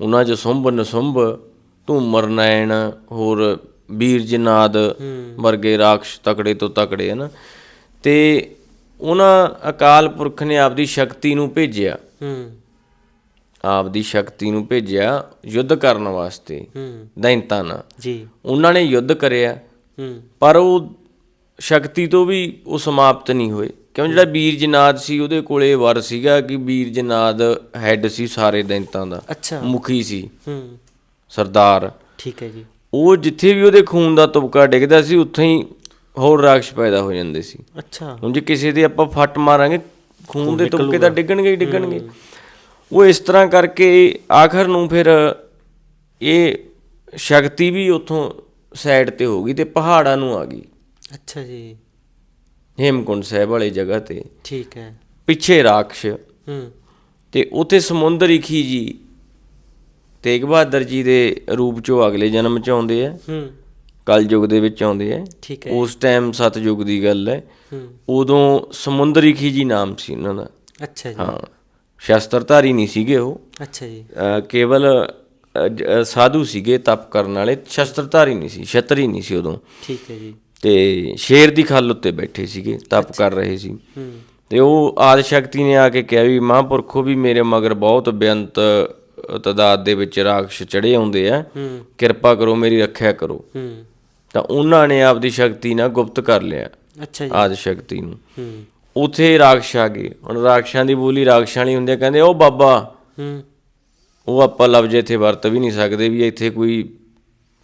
ਉਹਨਾਂ 'ਚ ਸੁੰਭ ਨਸੁੰਭ ਧੂਮਰ ਨੈਣ ਹੋਰ ਵੀਰ ਜਨਾਦ ਵਰਗੇ ਰਾਖਸ਼ ਤਕੜੇ ਤੋਂ ਤਕੜੇ ਹਨ। ਤੇ ਉਹਨਾਂ ਅਕਾਲ ਪੁਰਖ ਨੇ ਆਪਦੀ ਸ਼ਕਤੀ ਨੂੰ ਭੇਜਿਆ। ਆਪਦੀ ਸ਼ਕਤੀ ਨੂੰ ਭੇਜਿਆ ਯੁੱਧ ਕਰਨ ਵਾਸਤੇ ਹੂੰ। ਦੈਂਤਾਂ ਨਾਲ। ਜੀ। ਉਹਨਾਂ ਨੇ ਯੁੱਧ ਕਰਿਆ। ਹੂੰ। ਪਰ ਉਹ ਸ਼ਕਤੀ ਤੋਂ ਵੀ ਉਹ ਸਮਾਪਤ ਨਹੀਂ ਹੋਏ। ਕਿਉਂ? ਜਿਹੜਾ ਵੀਰ ਜਨਾਦ ਸੀ ਉਹਦੇ ਕੋਲੇ ਵਰ ਸੀਗਾ ਕਿ ਵੀਰ ਜਨਾਦ ਹੈੱਡ ਸੀ ਸਾਰੇ ਦੈਂਤਾਂ ਦਾ। ਅੱਛਾ। ਮੁਖੀ ਸੀ। ਹੂੰ। ਸਰਦਾਰ। ਠੀਕ ਹੈ ਜੀ। ਉਹ ਜਿੱਥੇ ਵੀ ਉਹਦੇ ਖੂਨ ਦਾ ਤੁਪਕਾ ਡਿੱਗਦਾ ਸੀ ਉੱਥੇ ਹੀ ਹੋਰ ਰਾਖਸ਼ ਪੈਦਾ ਹੋ ਜਾਂਦੇ ਸੀ। ਅੱਛਾ। ਹੁਣ ਜੇ ਕਿਸੇ ਦੇ ਆਪਾਂ ਫੱਟ ਮਾਰਾਂਗੇ ਖੂਨ ਦੇ ਤੁਪਕੇ ਤਾਂ ਡਿੱਗਣਗੇ ਹੀ ਡਿੱਗਣਗੇ। ਉਹ ਇਸ ਤਰ੍ਹਾਂ ਕਰਕੇ ਆਖਰ ਨੂੰ ਫਿਰ ਇਹ ਸ਼ਕਤੀ ਵੀ ਉੱਥੋਂ ਸਾਈਡ ਤੇ ਹੋ ਗਈ ਤੇ ਪਹਾੜਾਂ ਨੂੰ ਆ ਗਈ। ਅੱਛਾ ਜੀ। ਹੇਮਕੁੰਡ ਸਾਹਿਬ ਵਾਲੀ ਜਗ੍ਹਾ ਤੇ। ਠੀਕ ਹੈ। ਪਿੱਛੇ ਰਾਖਸ਼। ਹੂੰ। ਤੇ ਉੱਥੇ ਸਮੁੰਦਰੀ ਖੀਜੀ ਤੇਗ ਬਹਾਦਰ ਜੀ ਦੇ ਰੂਪ ਚੋਂ ਅਗਲੇ ਜਨਮ ਚ ਆਉਂਦੇ ਆ। ਹੂੰ। ਕਲਯੁਗ ਦੇ ਵਿੱਚ ਆਉਂਦੇ ਆ। ਠੀਕ ਹੈ। ਉਸ ਟਾਈਮ ਸਤਯੁਗ ਦੀ ਗੱਲ ਹੈ। ਹੂੰ। ਉਦੋਂ ਸਮੁੰਦਰੀ ਖੀਜੀ ਨਾਮ ਸੀ ਉਹਨਾਂ ਦਾ। ਅੱਛਾ ਜੀ। ਹਾਂ। ਸ਼ਸਤਰਧਾਰੀ ਨਹੀਂ ਸੀਗੇ ਉਹ। ਅੱਛਾ ਜੀ। ਕੇਵਲ ਸਾਧੂ ਸੀਗੇ ਤਪ ਕਰਨ ਵਾਲੇ ਸ਼ਸਤਰਧਾਰੀ ਨਹੀਂ ਸੀ ਛਤਰੀ ਨਹੀਂ ਸੀ ਉਦੋਂ। ਠੀਕ ਹੈ ਜੀ। ਤੇ ਸ਼ੇਰ ਦੀ ਖੱਲ ਉੱਤੇ ਬੈਠੇ ਸੀਗੇ ਤਪ ਕਰ ਰਹੇ ਸੀ। ਤੇ ਉਹ ਆਦ ਸ਼ਕਤੀ ਨੇ ਆ ਕੇ ਕਿਹਾ ਵੀ ਮਹਾਂਪੁਰਖੋ ਵੀ ਮੇਰੇ ਮਗਰ ਬਹੁਤ ਬੇਅੰਤ ਤਦਾਦ ਦੇ ਵਿੱਚ ਰਾਖਸ਼ ਚੜੇ ਆਉਂਦੇ ਆ। ਕਿਰਪਾ ਕਰੋ ਮੇਰੀ ਰੱਖਿਆ ਕਰੋ। ਤਾਂ ਉਹਨਾਂ ਨੇ ਆਪਦੀ ਸ਼ਕਤੀ ਨਾਲ ਗੁਪਤ ਕਰ ਲਿਆ। ਅੱਛਾ ਜੀ। ਆਦ ਸ਼ਕਤੀ ਨੂੰ ਉਥੇ ਰਾਖਸ਼ ਆ ਗਏ। ਹੁਣ ਰਾਖਸ਼ਾਂ ਦੀ ਬੋਲੀ ਰਾਖਸ਼ਾਂ ਵਾਲੀ ਹੁੰਦੀ ਆ। ਕਹਿੰਦੇ ਉਹ ਬਾਬਾ। ਹੂੰ। ਉਹ ਆਪਾਂ ਲਫ਼ਜ਼ ਇੱਥੇ ਵਰਤ ਵੀ ਨਹੀਂ ਸਕਦੇ ਵੀ ਇੱਥੇ ਕੋਈ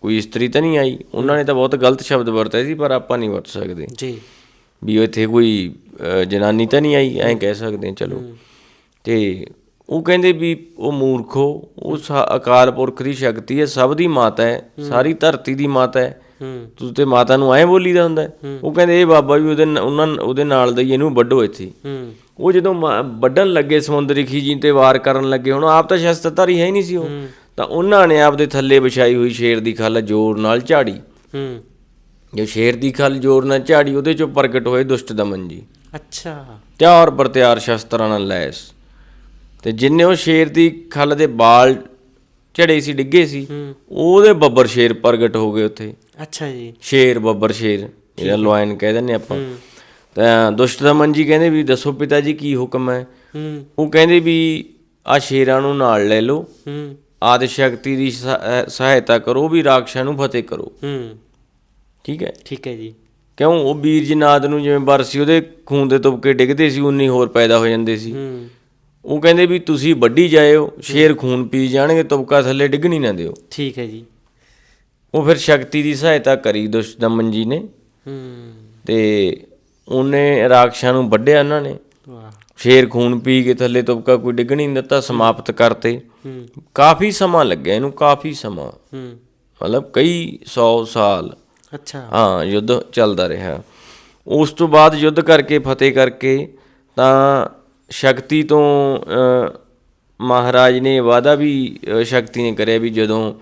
ਕੋਈ ਇਸਤਰੀ ਤਾਂ ਨਹੀਂ ਆਈ। ਉਹਨਾਂ ਨੇ ਤਾਂ ਬਹੁਤ ਗਲਤ ਸ਼ਬਦ ਵਰਤਿਆ ਸੀ ਪਰ ਆਪਾਂ ਨਹੀਂ ਵਰਤ ਸਕਦੇ। ਜੀ। ਵੀ ਇੱਥੇ ਕੋਈ ਜਨਾਨੀ ਤਾਂ ਨਹੀਂ ਆਈ ਐਂ ਕਹਿ ਸਕਦੇ ਹਾਂ ਚਲੋ। ਤੇ ਉਹ ਕਹਿੰਦੇ ਵੀ ਉਹ ਮੂਰਖੋ ਉਹ ਅਕਾਲ ਪੁਰਖ ਦੀ ਸ਼ਕਤੀ ਹੈ ਸਭ ਦੀ ਮਾਤਾ ਹੈ। ਸਾਰੀ ਧਰਤੀ ਦੀ ਮਾਤਾ ਹੈ। ਹੂੰ। ਤੁਸੀਂ ਤੇ ਮਾਤਾ ਨੂੰ ਐਂ ਬੋਲੀਦਾ ਹੁੰਦਾ? ਉਹ ਕਹਿੰਦੇ ਇਹ ਬਾਬਾ ਵੀ ਉਹਦੇ ਉਹਨਾਂ ਉਹਦੇ ਨਾਲ ਦਾ ਹੀ ਇਹਨੂੰ ਵੱਢੋ ਇੱਥੇ। ਹੀ। ਉਹ ਜਦੋਂ ਵੱਢਣ ਲੱਗੇ ਸਮੁੰਦਰੀ ਖੀਜੀ ਤੇ ਵਾਰ ਕਰਨ ਲੱਗੇ ਹੁਣ ਆਪ ਤਾਂ ਸ਼ਸਤਰਧਾਰੀ ਹੈ ਹੀ ਨਹੀਂ ਸੀ ਉਹ। ਤਾਂ ਉਹਨਾਂ ਨੇ ਆਪਦੇ ਥੱਲੇ ਵਿਛਾਈ ਹੋਈ ਸ਼ੇਰ ਦੀ ਖੱਲ ਜ਼ੋਰ ਨਾਲ ਝਾੜੀ। ਹੂੰ। ਜੋ ਸ਼ੇਰ ਦੀ ਖੱਲ ਜ਼ੋਰ ਨਾਲ ਝਾੜੀ ਉਹਦੇ ਚੋਂ ਪ੍ਰਗਟ ਹੋਏ ਦੁਸ਼ਟ ਦਮਨ ਜੀ। ਅੱਛਾ। ਤਿਆਰ ਪ੍ਰਤਿਆਰ ਸ਼ਸਤਰਾਂ ਨਾਲ ਲੈਸ। ਤੇ ਜਿੰਨੇ ਉਹ ਸ਼ੇਰ ਦੀ ਖੱਲ ਦੇ ਬਾਲ ਝੜੇ ਸੀ ਡਿੱਗੇ ਸੀ। ਉਹਦੇ ਬੱਬਰ ਸ਼ੇਰ ਪ੍ਰਗਟ ਹੋ ਗਏ ਉੱਥੇ। ਅੱਛਾ ਜੀ। ਸ਼ੇਰ ਬੱਬਰ ਸ਼ੇਰ ਜਿਹੜਾ ਲੋਇਨ ਕਹਿ ਦਿੰਦੇ ਆਪਾਂ। ਤਾਂ ਦੁਸ਼ਟ ਦਮਨ ਜੀ ਕਹਿੰਦੇ ਵੀ ਦੱਸੋ ਪਿਤਾ ਜੀ ਕੀ ਹੁਕਮ ਹੈ? ਉਹ ਕਹਿੰਦੇ ਵੀ ਆ ਸ਼ੇਰਾਂ ਨੂੰ ਨਾਲ ਲੈ ਲਓ। ਆਦਿ ਸ਼ਕਤੀ ਦੀ ਸਹਾਇਤਾ ਕਰੋ ਵੀ ਰਾਖਸ਼ਾਂ ਨੂੰ ਫਤਿਹ ਕਰੋ। ਠੀਕ ਹੈ? ਠੀਕ ਹੈ ਜੀ। ਕਿਉਂ? ਉਹ ਵੀਰ ਜਨਾਦ ਨੂੰ ਜਿਵੇਂ ਬਰਸੀ ਉਹਦੇ ਖੂਨ ਦੇ ਤੁਪਕੇ ਡਿੱਗਦੇ ਸੀ ਉਨੀ ਹੋਰ ਪੈਦਾ ਹੋ ਜਾਂਦੇ ਸੀ। ਉਹ ਕਹਿੰਦੇ ਵੀ ਤੁਸੀਂ ਵੱਢੀ ਜਾਇਓ ਸ਼ੇਰ ਖੂਨ ਪੀ ਜਾਣਗੇ ਤੁਪਕਾ ਥੱਲੇ ਡਿੱਗਣੀ ਨਾ ਦਿਓ। ਠੀਕ ਹੈ ਜੀ। ਉਹ ਫਿਰ ਸ਼ਕਤੀ ਦੀ ਸਹਾਇਤਾ ਕਰੀ ਦੁਸ਼ਦਮਨ ਜੀ ਨੇ। ਹੂੰ। ਤੇ ਉਹਨੇ ਰਾਖਸ਼ਾਂ ਨੂੰ ਵੱਢਿਆ ਉਹਨਾਂ ਨੇ। ਵਾਹ। ਸ਼ੇਰ ਖੂਨ ਪੀ ਕੇ ਥੱਲੇ ਤੁਪਕਾ ਕੋਈ ਡਿੱਗਣੀ ਨਹੀਂ ਦਿੱਤਾ ਸਮਾਪਤ ਕਰਤੇ। ਹੂੰ। ਕਾਫੀ ਸਮਾਂ ਲੱਗਿਆ ਇਹਨੂੰ ਕਾਫੀ ਸਮਾਂ। ਹੂੰ। ਮਤਲਬ ਕਈ 100 ਸਾਲ। ਅੱਛਾ। ਹਾਂ ਯੁੱਧ ਚੱਲਦਾ ਰਿਹਾ। ਉਸ ਤੋਂ ਬਾਅਦ ਯੁੱਧ ਕਰਕੇ ਫਤਿਹ ਕਰਕੇ ਤਾਂ ਸ਼ਕਤੀ ਤੋਂ ਮਹਾਰਾਜ ਨੇ ਵਾਦਾ ਵੀ ਸ਼ਕਤੀ ਨੇ ਕਰਿਆ ਵੀ ਜਦੋਂ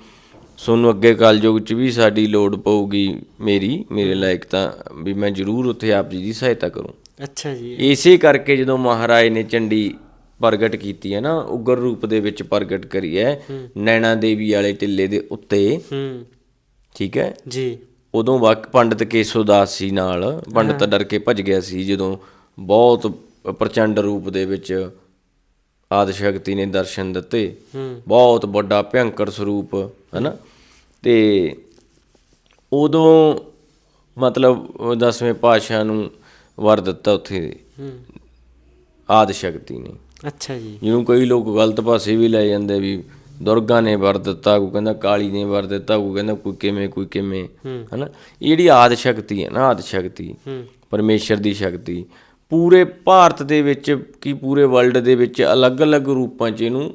ਸੋਨੂੰ ਅੱਗੇ ਕਲਯੁਗ ਚ ਵੀ ਸਾਡੀ ਲੋੜ ਪਊਗੀ ਮੇਰੀ ਮੇਰੇ ਲਾਇਕ ਤਾਂ ਵੀ ਮੈਂ ਜ਼ਰੂਰ ਉੱਥੇ ਆਪ ਜੀ ਦੀ ਸਹਾਇਤਾ ਕਰੂੰ। ਅੱਛਾ ਜੀ। ਇਸੇ ਕਰਕੇ ਜਦੋਂ ਮਹਾਰਾਜ ਨੇ ਚੰਡੀ ਪ੍ਰਗਟ ਕੀਤੀ ਹੈ ਨਾ ਉਗਰ ਰੂਪ ਦੇ ਵਿੱਚ ਪ੍ਰਗਟ ਕਰੀ ਹੈ ਨੈਣਾ ਦੇਵੀ ਵਾਲੇ ਟਿੱਲੇ ਦੇ ਉੱਤੇ ਹੂੰ। ਠੀਕ ਹੈ? ਜੀ। ਉਦੋਂ ਵਕ ਪੰਡਤ ਕੇਸੋਦਾਸ ਸੀ ਨਾਲ ਪੰਡਤ ਡਰ ਕੇ ਭੱਜ ਗਿਆ ਸੀ ਜਦੋਂ ਬਹੁਤ ਪ੍ਰਚੰਡ ਰੂਪ ਦੇ ਵਿੱਚ ਆਦਿ ਸ਼ਕਤੀ ਨੇ ਦਰਸ਼ਨ ਦਿੱਤੇ। ਬਹੁਤ ਵੱਡਾ ਭਿਅੰਕਰ ਸਰੂਪ ਹਨਾ? ਤੇ ਉਦੋਂ ਮਤਲਬ ਦਸਵੇਂ ਪਾਤਸ਼ਾਹ ਨੂੰ ਵਰ ਦਿੱਤਾ ਉੱਥੇ ਆਦਿ ਸ਼ਕਤੀ ਨੇ। ਅੱਛਾ ਜੀ। ਜਿਹਨੂੰ ਕਈ ਲੋਕ ਗਲਤ ਪਾਸੇ ਵੀ ਲੈ ਜਾਂਦੇ ਵੀ ਦੁਰਗਾ ਨੇ ਵਰ ਦਿੱਤਾ ਕੋਈ ਕਹਿੰਦਾ ਕਾਲੀ ਨੇ ਵਰ ਦਿੱਤਾ ਕੋਈ ਕਹਿੰਦਾ ਕੋਈ ਕਿਵੇਂ ਕੋਈ ਕਿਵੇਂ ਹਨਾ? ਇਹ ਜਿਹੜੀ ਆਦ ਸ਼ਕਤੀ ਹੈ ਨਾ ਆਦ ਸ਼ਕਤੀ ਪਰਮੇਸ਼ਰ ਦੀ ਸ਼ਕਤੀ ਪੂਰੇ ਭਾਰਤ ਦੇ ਵਿੱਚ ਕੀ ਪੂਰੇ ਵਰਲਡ ਦੇ ਵਿੱਚ ਅਲੱਗ-ਅਲੱਗ ਰੂਪਾਂ 'ਚ ਇਹਨੂੰ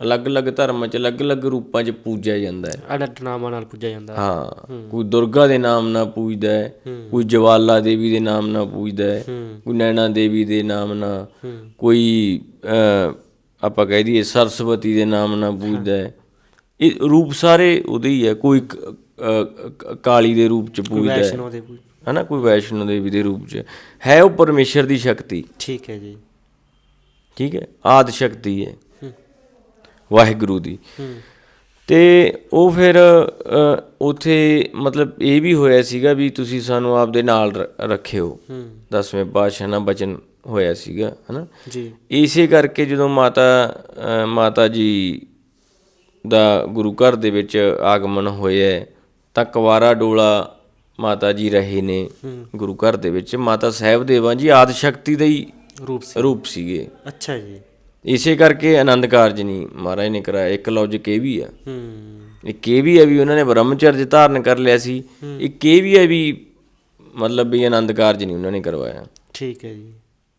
ਅਲੱਗ-ਅਲੱਗ ਧਰਮਾਂ 'ਚ ਅਲੱਗ-ਅਲੱਗ ਰੂਪਾਂ 'ਚ ਪੂਜਿਆ ਜਾਂਦਾ ਹੈ। ਅਡਟ ਨਾਮਾਂ ਨਾਲ ਪੂਜਿਆ ਜਾਂਦਾ ਹਾਂ। ਕੋਈ ਦੁਰਗਾ ਦੇ ਨਾਮ ਨਾਲ ਪੂਜਦਾ ਹੈ ਕੋਈ ਜਵਾਲਾ ਦੇਵੀ ਦੇ ਨਾਮ ਨਾਲ ਪੂਜਦਾ ਹੈ ਕੋਈ ਨੈਣਾ ਦੇਵੀ ਦੇ ਨਾਮ ਨਾਲ ਕੋਈ ਆਪਾਂ ਕਹਿ ਦਈਏ ਸਰਸਵਤੀ ਦੇ ਨਾਮ ਨਾਲ ਪੂਜਦਾ ਹੈ। ਇਹ ਰੂਪ ਸਾਰੇ ਉਹਦੇ ਹੀ ਹੈ ਕੋਈ ਕਾਲੀ ਦੇ ਰੂਪ ਚ ਪੂਜਦਾ ਹੈ। ਵੈਸ਼ਨੋ ਦੇ ਪੂ- ਹਨਾ ਕੋਈ ਵੈਸ਼ਨੋ ਦੇਵੀ ਦੇ ਰੂਪ ਚ। ਹੈ ਉਹ ਪਰਮੇਸ਼ਰ ਦੀ ਸ਼ਕਤੀ। ਠੀਕ ਹੈ ਜੀ। ਠੀਕ ਹੈ? ਆਦ ਸ਼ਕਤੀ ਹੈ। ਵਾਹਿਗੁਰੂ ਦੀ। ਤੇ ਉਹ ਫਿਰ ਉਥੇ ਮਤਲਬ ਇਹ ਵੀ ਹੋਇਆ ਸੀਗਾ ਵੀ ਤੁਸੀਂ ਸਾਨੂੰ ਆਪਦੇ ਨਾਲ ਰੱਖਿਓ। ਦਸਵੇਂ ਪਾਤਸ਼ਾਹ ਨਾਲ ਬਚਨ ਹੋਇਆ ਸੀਗਾ ਹਨਾ ਜੀ। ਇਸੇ ਕਰਕੇ ਜਦੋਂ ਮਾਤਾ ਮਾਤਾ ਜੀ ਦਾ ਗੁਰੂ ਘਰ ਦੇ ਵਿੱਚ ਆਗਮਨ ਹੋਇਆ ਤਾਂ ਕੁਵਾਰਾ ਡੋਲਾ ਮਾਤਾ ਜੀ ਰਹੇ ਨੇ ਗੁਰੂ ਘਰ ਦੇ ਵਿੱਚ ਮਾਤਾ ਸਾਹਿਬ ਦੇਵਾਂ ਜੀ ਆਦ ਸ਼ਕਤੀ ਦਾ ਹੀ ਰੂਪ ਸੀ। ਰੂਪ ਸੀਗੇ। ਅੱਛਾ ਜੀ। ਇਸੇ ਕਰਕੇ ਆਨੰਦ ਕਾਰਜ ਨਹੀਂ ਮਹਾਰਾਜ ਨੇ ਕਰਾਇਆ। ਇੱਕ ਲੌਜਿਕ ਇਹ ਵੀ ਆ। ਹੂੰ। ਇੱਕ ਇਹ ਵੀ ਹੈ ਵੀ ਉਹਨਾਂ ਨੇ ਬ੍ਰਹਮਚਰਜ ਧਾਰਨ ਕਰ ਲਿਆ ਸੀ। ਇੱਕ ਇਹ ਵੀ ਹੈ ਵੀ ਮਤਲਬ ਵੀ ਆਨੰਦ ਕਾਰਜ ਨਹੀਂ ਉਹਨਾਂ ਨੇ ਕਰਵਾਇਆ। ਠੀਕ ਹੈ ਜੀ।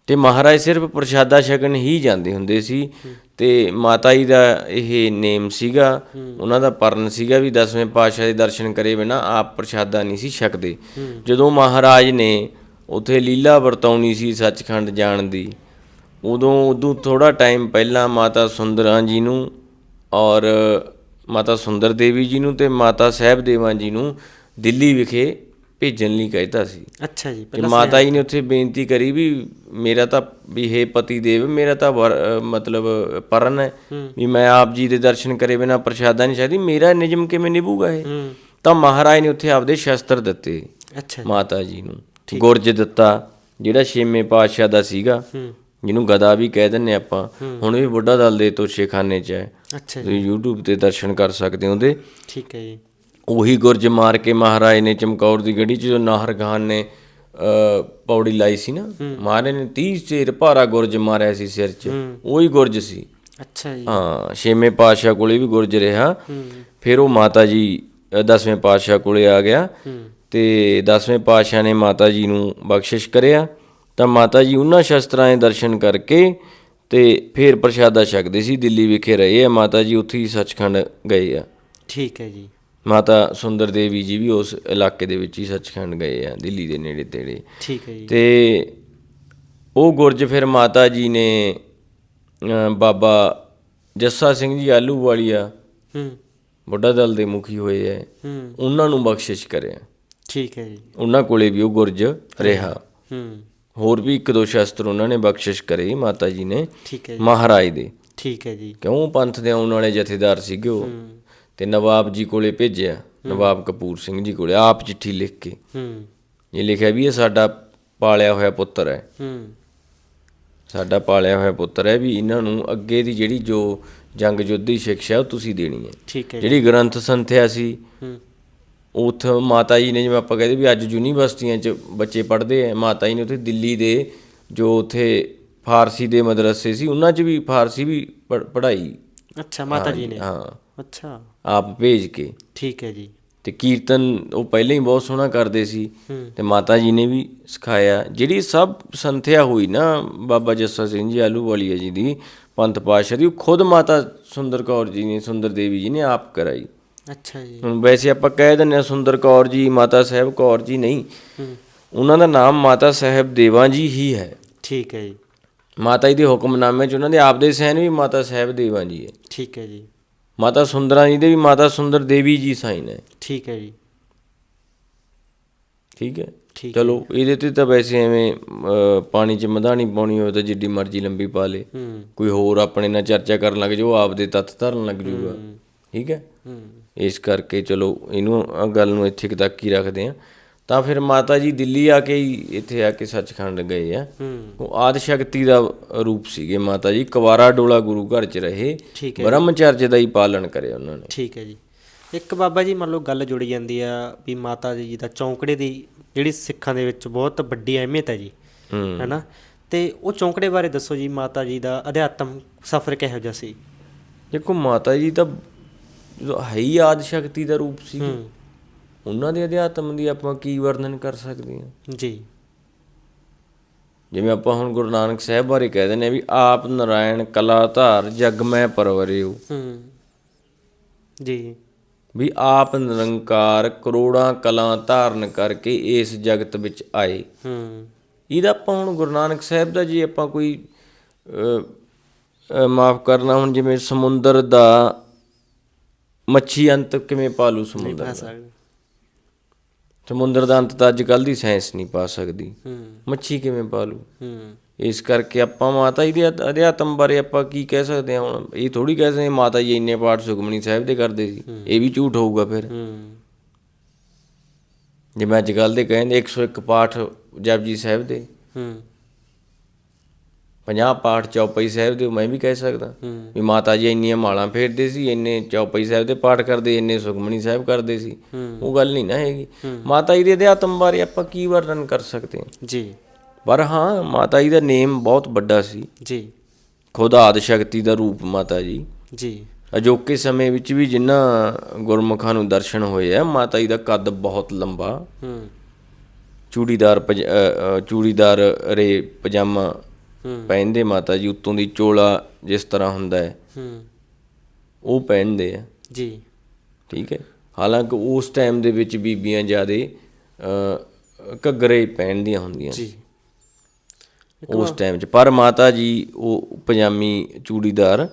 ਤੇ ਮਹਾਰਾਜ ਸਿਰਫ ਪ੍ਰਸ਼ਾਦਾ ਛਕਣ ਹੀ ਜਾਂਦੇ ਹੁੰਦੇ ਸੀ ਤੇ ਮਾਤਾ ਜੀ ਦਾ ਇਹ ਨੇਮ ਸੀਗਾ, ਉਹਨਾਂ ਦਾ ਪਰਨ ਸੀਗਾ ਵੀ ਦਸਵੇਂ ਪਾਤਸ਼ਾਹ ਦੇ ਦਰਸ਼ਨ ਕਰੇ ਬਿਨਾ ਆਪ ਪ੍ਰਸ਼ਾਦਾ ਨਹੀਂ ਸੀ ਛਕਦੇ। ਜਦੋਂ ਮਹਾਰਾਜ ਨੇ ਉਥੇ ਲੀਲਾ ਵਰਤਾਉਣੀ ਸੀ ਸੱਚਖੰਡ ਜਾਣ ਦੀ, ਉਦੋਂ ਉਦੋਂ ਥੋੜਾ ਟਾਈਮ ਪਹਿਲਾਂ ਮਾਤਾ ਸੁੰਦਰਾਂ ਜੀ ਨੂੰ ਔਰ ਮਾਤਾ ਸੁੰਦਰ ਦੇਵੀ ਜੀ ਨੂੰ ਤੇ ਮਾਤਾ ਸਾਹਿਬ ਦੇਵਾਂ ਜੀ ਨੂੰ ਦਿੱਲੀ ਵਿਖੇ ਭੇਜਣ ਲਈ ਕਹਿਤਾ ਸੀ। ਅੱਛਾ ਜੀ ਤੇ ਮਾਤਾ ਜੀ ਨੇ ਉੱਥੇ ਬੇਨਤੀ ਕਰੀ ਵੀ ਮੇਰਾ ਤਾਂ ਵੀ ਹੈ ਪਤੀ ਦੇਵ ਮੇਰਾ ਤਾਂ ਮਤਲਬ ਪਰਨ ਹੈ ਵੀ ਮੈਂ ਆਪ ਜੀ ਦੇ ਦਰਸ਼ਨ ਕਰੇ ਬਿਨਾ ਪ੍ਰਸ਼ਾਦਾ ਨਹੀਂ ਚਾਹਦੀ ਮੇਰਾ ਨਿਯਮ ਕਿਵੇਂ ਨਿਭੂਗਾ ਇਹ? ਤਾਂ ਮਹਾਰਾਜ ਨੇ ਉੱਥੇ ਆਪਦੇ ਸ਼ਸਤਰ ਦਿੱਤੇ ਅੱਛਾ ਮਾਤਾ ਜੀ ਨੂੰ। ਗੁਰਜ ਦਿੱਤਾ ਜਿਹੜਾ ਛੇਵੇਂ ਪਾਤਸ਼ਾਹ ਦਾ ਸੀਗਾ ਜਿਹਨੂੰ ਗਦਾ ਵੀ ਕਹਿ ਦਿੰਨੇ ਆਪਾਂ ਹੁਣ ਵੀ ਬੁੱਢਾ ਦਲ ਦੇ ਤੋਸ਼ੇਖਾਨੇ 'ਚ ਹੈ। ਅੱਛਾ ਜੀ। YouTube ਤੇ ਦਰਸ਼ਨ ਕਰ ਸਕਦੇ ਹੋ ਉਹਦੇ। ਠੀਕ ਹੈ ਜੀ। ਉਹੀ ਗੁਰਜ ਮਾਰ ਕੇ ਮਹਾਰਾਜ ਨੇ ਚਮਕੌਰ ਦੀ ਗੜੀ 'ਚ ਜੋ ਨਾਹਰ ਖਾਨ ਨੇ ਪੌੜੀ ਲਾਈ ਸੀ ਨਾ ਮਹਾਰਾਜ ਨੇ 30 ਚੇਰ ਭਾਰਾ ਗੁਰਜ ਮਾਰਿਆ ਸੀ ਸਿਰ 'ਚ ਉਹੀ ਗੁਰਜ ਸੀ। ਅੱਛਾ ਜੀ। ਹਾਂ ਛੇਵੇਂ ਪਾਤਸ਼ਾਹ ਕੋਲੇ ਵੀ ਗੁਰਜ ਰਿਹਾ। ਫਿਰ ਉਹ ਮਾਤਾ ਜੀ ਦਸਵੇਂ ਪਾਤਸ਼ਾਹ ਕੋਲੇ ਆ ਗਿਆ। ਤੇ ਦਸਵੇਂ ਪਾਤਸ਼ਾਹ ਨੇ ਮਾਤਾ ਜੀ ਨੂੰ ਬਖਸ਼ਿਸ਼ ਕਰਿਆ। ਤਾਂ ਮਾਤਾ ਜੀ ਉਹਨਾਂ ਸ਼ਸਤਰਾਂ ਦੇ ਦਰਸ਼ਨ ਕਰਕੇ ਤੇ ਫਿਰ ਪ੍ਰਸ਼ਾਦਾ ਛਕਦੇ ਸੀ ਦਿੱਲੀ ਵਿਖੇ ਰਹੇ ਆ। ਮਾਤਾ ਜੀ ਉੱਥੇ ਹੀ ਸੱਚਖੰਡ ਗਏ ਆ। ਠੀਕ ਹੈ ਜੀ। ਮਾਤਾ ਸੁੰਦਰ ਦੇਵੀ ਜੀ ਵੀ ਉਸ ਇਲਾਕੇ ਦੇ ਵਿੱਚ ਹੀ ਸੱਚਖੰਡ ਗਏ ਆ ਦਿੱਲੀ ਦੇ ਨੇੜੇ ਤੇੜੇ। ਠੀਕ ਹੈ ਜੀ। ਤੇ ਉਹ ਗੁਰਜ ਫਿਰ ਮਾਤਾ ਜੀ ਨੇ ਬਾਬਾ ਜੱਸਾ ਸਿੰਘ ਜੀ ਆਲੂ ਵਾਲੀਆ ਹੂੰ। ਵੱਡਾ ਦਲ ਦੇ ਮੁਖੀ ਹੋਏ ਐ। ਹੂੰ। ਉਹਨਾਂ ਨੂੰ ਬਖਸ਼ਿਸ਼ ਕਰਿਆ। ਠੀਕ ਹੈ ਜੀ। ਉਹਨਾਂ ਕੋਲੇ ਵੀ ਉਹ ਗੁਰਜ ਰਿਹਾ। ਹੂੰ। ਹੋਰ ਵੀ ਇੱਕ ਦੋ ਸ਼ਸਤਰ ਉਹਨਾਂ ਨੇ ਬਖਸ਼ਿਸ਼ ਕਰੇ ਮਾਤਾ ਜੀ ਨੇ ਠੀਕ ਹੈ ਜੀ। ਮਹਾਰਾਜ ਦੇ। ਠੀਕ ਹੈ ਜੀ। ਕਿਉਂ ਪੰਥ ਦੇ ਆਉਣ ਵਾਲੇ ਜਥੇਦਾਰ ਸੀਗੇ ਉਹ? ਤੇ ਨਵਾਬ ਜੀ ਕੋਲੇ ਭੇਜਿਆ ਨਵਾਬ ਕਪੂਰ ਸਿੰਘ ਜੀ ਕੋਲੇ ਆਪ ਚਿੱਠੀ ਲਿਖ ਕੇ। ਹੂੰ। ਇਹ ਲਿਖਿਆ ਵੀ ਇਹ ਸਾਡਾ ਪਾਲਿਆ ਹੋਇਆ ਪੁੱਤਰ ਹੈ। ਹੂੰ। ਸਾਡਾ ਪਾਲਿਆ ਹੋਇਆ ਪੁੱਤਰ ਹੈ ਵੀ ਇਹਨਾਂ ਨੂੰ ਅੱਗੇ ਦੀ ਜਿਹੜੀ ਜੋ ਜੰਗ ਯੁੱਧ ਦੀ ਸਿੱਖਿਆ ਉਹ ਤੁਸੀਂ ਦੇਣੀ ਹੈ। ਠੀਕ ਹੈ ਜੀ। ਜਿਹੜੀ ਗ੍ਰੰਥ ਸੰਥਿਆ ਸੀ ਹੂੰ। ਉੱਥੇ ਮਾਤਾ ਜੀ ਨੇ ਜਿਵੇਂ ਆਪਾਂ ਕਹਿੰਦੇ ਵੀ ਅੱਜ ਯੂਨੀਵਰਸਿਟੀਆਂ 'ਚ ਬੱਚੇ ਪੜ੍ਹਦੇ ਆ ਮਾਤਾ ਜੀ ਨੇ ਉੱਥੇ ਦਿੱਲੀ ਦੇ ਜੋ ਉੱਥੇ ਫਾਰਸੀ ਦੇ ਮਦਰਸੇ ਸੀ ਉਹਨਾਂ 'ਚ ਵੀ ਫਾਰਸੀ ਵੀ ਪੜ੍ਹ- ਪੜ੍ਹਾਈ। ਅੱਛਾ ਮਾਤਾ ਜੀ ਨੇ। ਹਾਂ। ਅੱਛਾ। ਆਪ ਭੇਜ ਕੇ। ਠੀਕ ਹੈ ਜੀ। ਤੇ ਕੀਰਤਨ ਉਹ ਪਹਿਲਾਂ ਹੀ ਬਹੁਤ ਸੋਹਣਾ ਕਰਦੇ ਸੀ। ਤੇ ਮਾਤਾ ਜੀ ਨੇ ਵੀ ਸਿਖਾਇਆ। ਜਿਹੜੀ ਸਭ ਸੰਥਿਆ ਹੋਈ ਨਾ ਬਾਬਾ ਜੱਸਾ ਸਿੰਘ ਜੀ ਆਲੂ ਵਾਲੀਆ ਜੀ ਦੀ ਪੰਥ ਪਾਸ਼ਾ ਦੀ ਉਹ ਖੁਦ ਮਾਤਾ ਸੁੰਦਰ ਕੌਰ ਜੀ ਨੇ ਸੁੰਦਰ ਦੇਵੀ ਜੀ ਨੇ ਆਪ ਕਰਾਈ। ਅੱਛਾ ਜੀ। ਹੁਣ ਵੈਸੇ ਆਪਾਂ ਕਹਿ ਦਿੰਦੇ ਆ ਸੁੰਦਰ ਕੌਰ ਜੀ ਮਾਤਾ ਸਾਹਿਬ ਕੌਰ ਜੀ ਨਹੀਂ। ਉਹਨਾਂ ਦਾ ਨਾਮ ਮਾਤਾ ਸਾਹਿਬ ਦੇਵਾਂ ਜੀ ਹੀ ਹੈ। ਠੀਕ ਹੈ ਜੀ। ਮਾਤਾ ਜੀ ਦੇ ਹੁਕਮਨਾਮੇ 'ਚ ਉਹਨਾਂ ਦੇ ਆਪ ਦੇ ਸੈਨ ਵੀ ਮਾਤਾ ਸਾਹਿਬ ਦੇਵਾਂ ਜੀ ਹੈ। ਠੀਕ ਹੈ ਜੀ। ਮਾਤਾ ਸੁੰਦਰਾਂ ਜੀ ਦੇ ਵੀ ਮਾਤਾ ਸੁੰਦਰ ਦੇਵੀ ਜੀ ਸਾਈਨ ਹੈ। ਠੀਕ ਹੈ ਜੀ। ਠੀਕ ਹੈ? ਠੀਕ ਚਲੋ ਇਹਦੇ ਤੇ ਤਾਂ ਵੈਸੇ ਐਵੇਂ ਪਾਣੀ 'ਚ ਮਧਾਣੀ ਪਾਉਣੀ ਹੋਵੇ ਤਾਂ ਜਿੱਡੀ ਮਰਜ਼ੀ ਲੰਬੀ ਪਾ ਲੇ। ਕੋਈ ਹੋਰ ਆਪਣੇ ਨਾਲ ਚਰਚਾ ਕਰਨ ਲੱਗ ਜਾਓ ਆਪ ਦੇ ਤੱਤ ਧਰਨ ਲੱਗ ਜਾਊਗਾ। ਠੀਕ ਹੈ? ਇਸ ਕਰਕੇ ਚਲੋ ਇਹਨੂੰ ਗੱਲ ਨੂੰ ਇੱਥੇ ਤੱਕ ਹੀ ਰੱਖਦੇ ਆ ਤਾਂ ਫਿਰ ਮਾਤਾ ਜੀ ਦਿੱਲੀ ਆ ਕੇ ਹੀ ਇੱਥੇ ਆ ਕੇ ਸੱਚਖੰਡ ਗਏ ਆ। ਉਹ ਆਦ ਸ਼ਕਤੀ ਦਾ ਰੂਪ ਸੀਗੇ ਮਾਤਾ ਜੀ। ਕੁਵਾਰਾ ਡੋਲਾ ਗੁਰੂ ਘਰ 'ਚ ਰਹੇ। ਬ੍ਰਹਮਚਰਜ ਦਾ ਹੀ ਪਾਲਣ ਕਰਿਆ ਉਹਨਾਂ ਨੇ। ਠੀਕ ਹੈ ਜੀ। ਇੱਕ ਬਾਬਾ ਜੀ ਮੰਨ ਲਓ ਗੱਲ ਜੁੜ ਜਾਂਦੀ ਆ ਵੀ ਮਾਤਾ ਜੀ ਦਾ ਚੌਂਕੜੇ ਦੀ ਜਿਹੜੀ ਸਿੱਖਾਂ ਦੇ ਵਿੱਚ ਬਹੁਤ ਵੱਡੀ ਅਹਿਮੀਅਤ ਹੈ ਜੀ। ਹੈਨਾ? ਤੇ ਉਹ ਚੌਂਕੜੇ ਬਾਰੇ ਦੱਸੋ ਜੀ ਮਾਤਾ ਜੀ ਦਾ ਅਧਿਆਤਮ ਸਫ਼ਰ ਕਿਹੋ ਜਿਹਾ ਸੀ? ਦੇਖੋ ਮਾਤਾ ਜੀ ਤਾਂ ਜਦੋਂ ਹੈ ਹੀ ਆਦ ਸ਼ਕਤੀ ਦਾ ਰੂਪ ਸੀ। ਉਹਨਾਂ ਦੇ ਅਧਿਆਤਮ ਦੀ ਆਪਾਂ ਕੀ ਵਰਣਨ ਕਰ ਸਕਦੇ ਹਾਂ? ਜੀ। ਜਿਵੇਂ ਆਪਾਂ ਹੁਣ ਗੁਰੂ ਨਾਨਕ ਸਾਹਿਬ ਬਾਰੇ ਕਹਿ ਦਿੰਦੇ ਆ ਵੀ ਆਪ ਨਾਰਾਇਣ ਕਲਾ ਧਾਰ ਜਗ ਮੈਂ ਪਰਵਰਿਓ। ਹੂੰ। ਜੀ। ਵੀ ਆਪ ਨਿਰੰਕਾਰ ਕਰੋੜਾਂ ਕਲਾਂ ਧਾਰਨ ਕਰਕੇ ਇਸ ਜਗਤ ਵਿੱਚ ਆਏ। ਹੂੰ। ਇਹਦਾ ਆਪਾਂ ਹੁਣ ਗੁਰੂ ਨਾਨਕ ਸਾਹਿਬ ਦਾ ਜੀ ਆਪਾਂ ਕੋਈ ਮਾਫ ਕਰਨਾ ਹੁਣ ਜਿਵੇਂ ਸਮੁੰਦਰ ਦਾ ਮੱਛੀ ਅੰਤ ਕਿਵੇਂ ਪਾਲੂ ਸਮੁੰਦਰ ਦਾ? ਸਮੁੰਦਰ ਦਾ ਅੰਤ ਤਾਂ ਅੱਜ ਕੱਲ ਦੀ ਸਾਇੰਸ ਨਹੀਂ ਪਾ ਸਕਦੀ। ਮੱਛੀ ਕਿਵੇਂ ਪਾਲੂ ਇਸ ਕਰਕੇ ਆਪਾਂ ਮਾਤਾ ਜੀ ਦੇ ਅਧ- ਅਧਿਆਤਮ ਬਾਰੇ ਆਪਾਂ ਕੀ ਕਹਿ ਸਕਦੇ ਹਾਂ ਹੁਣ? ਇਹ ਥੋੜੀ ਕਹਿ ਸਕਦੇ ਮਾਤਾ ਜੀ ਇੰਨੇ ਪਾਠ ਸੁਖਮਨੀ ਸਾਹਿਬ ਦੇ ਕਰਦੇ ਸੀ। ਇਹ ਵੀ ਝੂਠ ਹੋਊਗਾ ਫਿਰ। ਜਿਵੇਂ ਅੱਜ ਕੱਲ ਦੇ ਕਹਿੰਦੇ 101 ਪਾਠ ਜਪਜੀ ਸਾਹਿਬ ਦੇ। ਹੂੰ। 50 ਪਾਠ ਚੌਪਈ ਸਾਹਿਬ ਦੇ ਮੈਂ ਵੀ ਕਹਿ ਸਕਦਾ। ਵੀ ਮਾਤਾ ਜੀ ਇੰਨੀਆਂ ਮਾਲਾਂ ਫੇਰਦੇ ਸੀ ਇੰਨੇ ਚੌਪਈ ਸਾਹਿਬ ਦੇ ਪਾਠ ਕਰਦੇ ਇੰਨੇ ਸੁਖਮਨੀ ਸਾਹਿਬ ਕਰਦੇ ਸੀ। ਉਹ ਗੱਲ ਨਹੀਂ ਨਾ ਹੈਗੀ। ਮਾਤਾ ਜੀ ਦੇ ਅਧਿਆਤਮ ਬਾਰੇ ਆਪਾਂ ਕੀ ਵਰਣਨ ਕਰ ਸਕਦੇ ਹਾਂ? ਜੀ। ਪਰ ਹਾਂ ਮਾਤਾ ਜੀ ਦਾ ਨੇਮ ਬਹੁਤ ਵੱਡਾ ਸੀ। ਜੀ। ਖੁਦ ਆਦ ਸ਼ਕਤੀ ਦਾ ਰੂਪ ਮਾਤਾ ਜੀ। ਜੀ। ਅਜੋਕੇ ਸਮੇਂ ਵਿੱਚ ਵੀ ਜਿਨ੍ਹਾਂ ਗੁਰਮੁਖਾਂ ਨੂੰ ਦਰਸ਼ਨ ਹੋਏ ਆ ਮਾਤਾ ਜੀ ਦਾ ਕੱਦ ਬਹੁਤ ਲੰਬਾ। ਹੂੰ। ਚੂੜੀਦਾਰ ਚੂੜੀਦਾਰ ਰੇ ਪਜਾਮਾ ਪਹਿਨਦੇ ਮਾਤਾ ਜੀ ਉੱਤੋਂ ਦੀ ਚੋਲਾ ਜਿਸ ਤਰ੍ਹਾਂ ਹੁੰਦਾ ਹੈ ਹੂੰ। ਉਹ ਪਹਿਨਦੇ ਆ। ਜੀ। ਠੀਕ ਹੈ। ਹਾਲਾਂਕਿ ਉਸ ਟਾਈਮ ਦੇ ਵਿੱਚ ਬੀਬੀਆਂ ਜਿਆਦੇ ਘੱਗਰੇ ਪਹਿਨਦੀਆਂ ਹੁੰਦੀਆਂ ਜੀ। ਉਸ ਟਾਈਮ 'ਚ। ਪਰ ਮਾਤਾ ਜੀ ਉਹ ਪਜਾਮੀ ਚੂੜੀਦਾਰ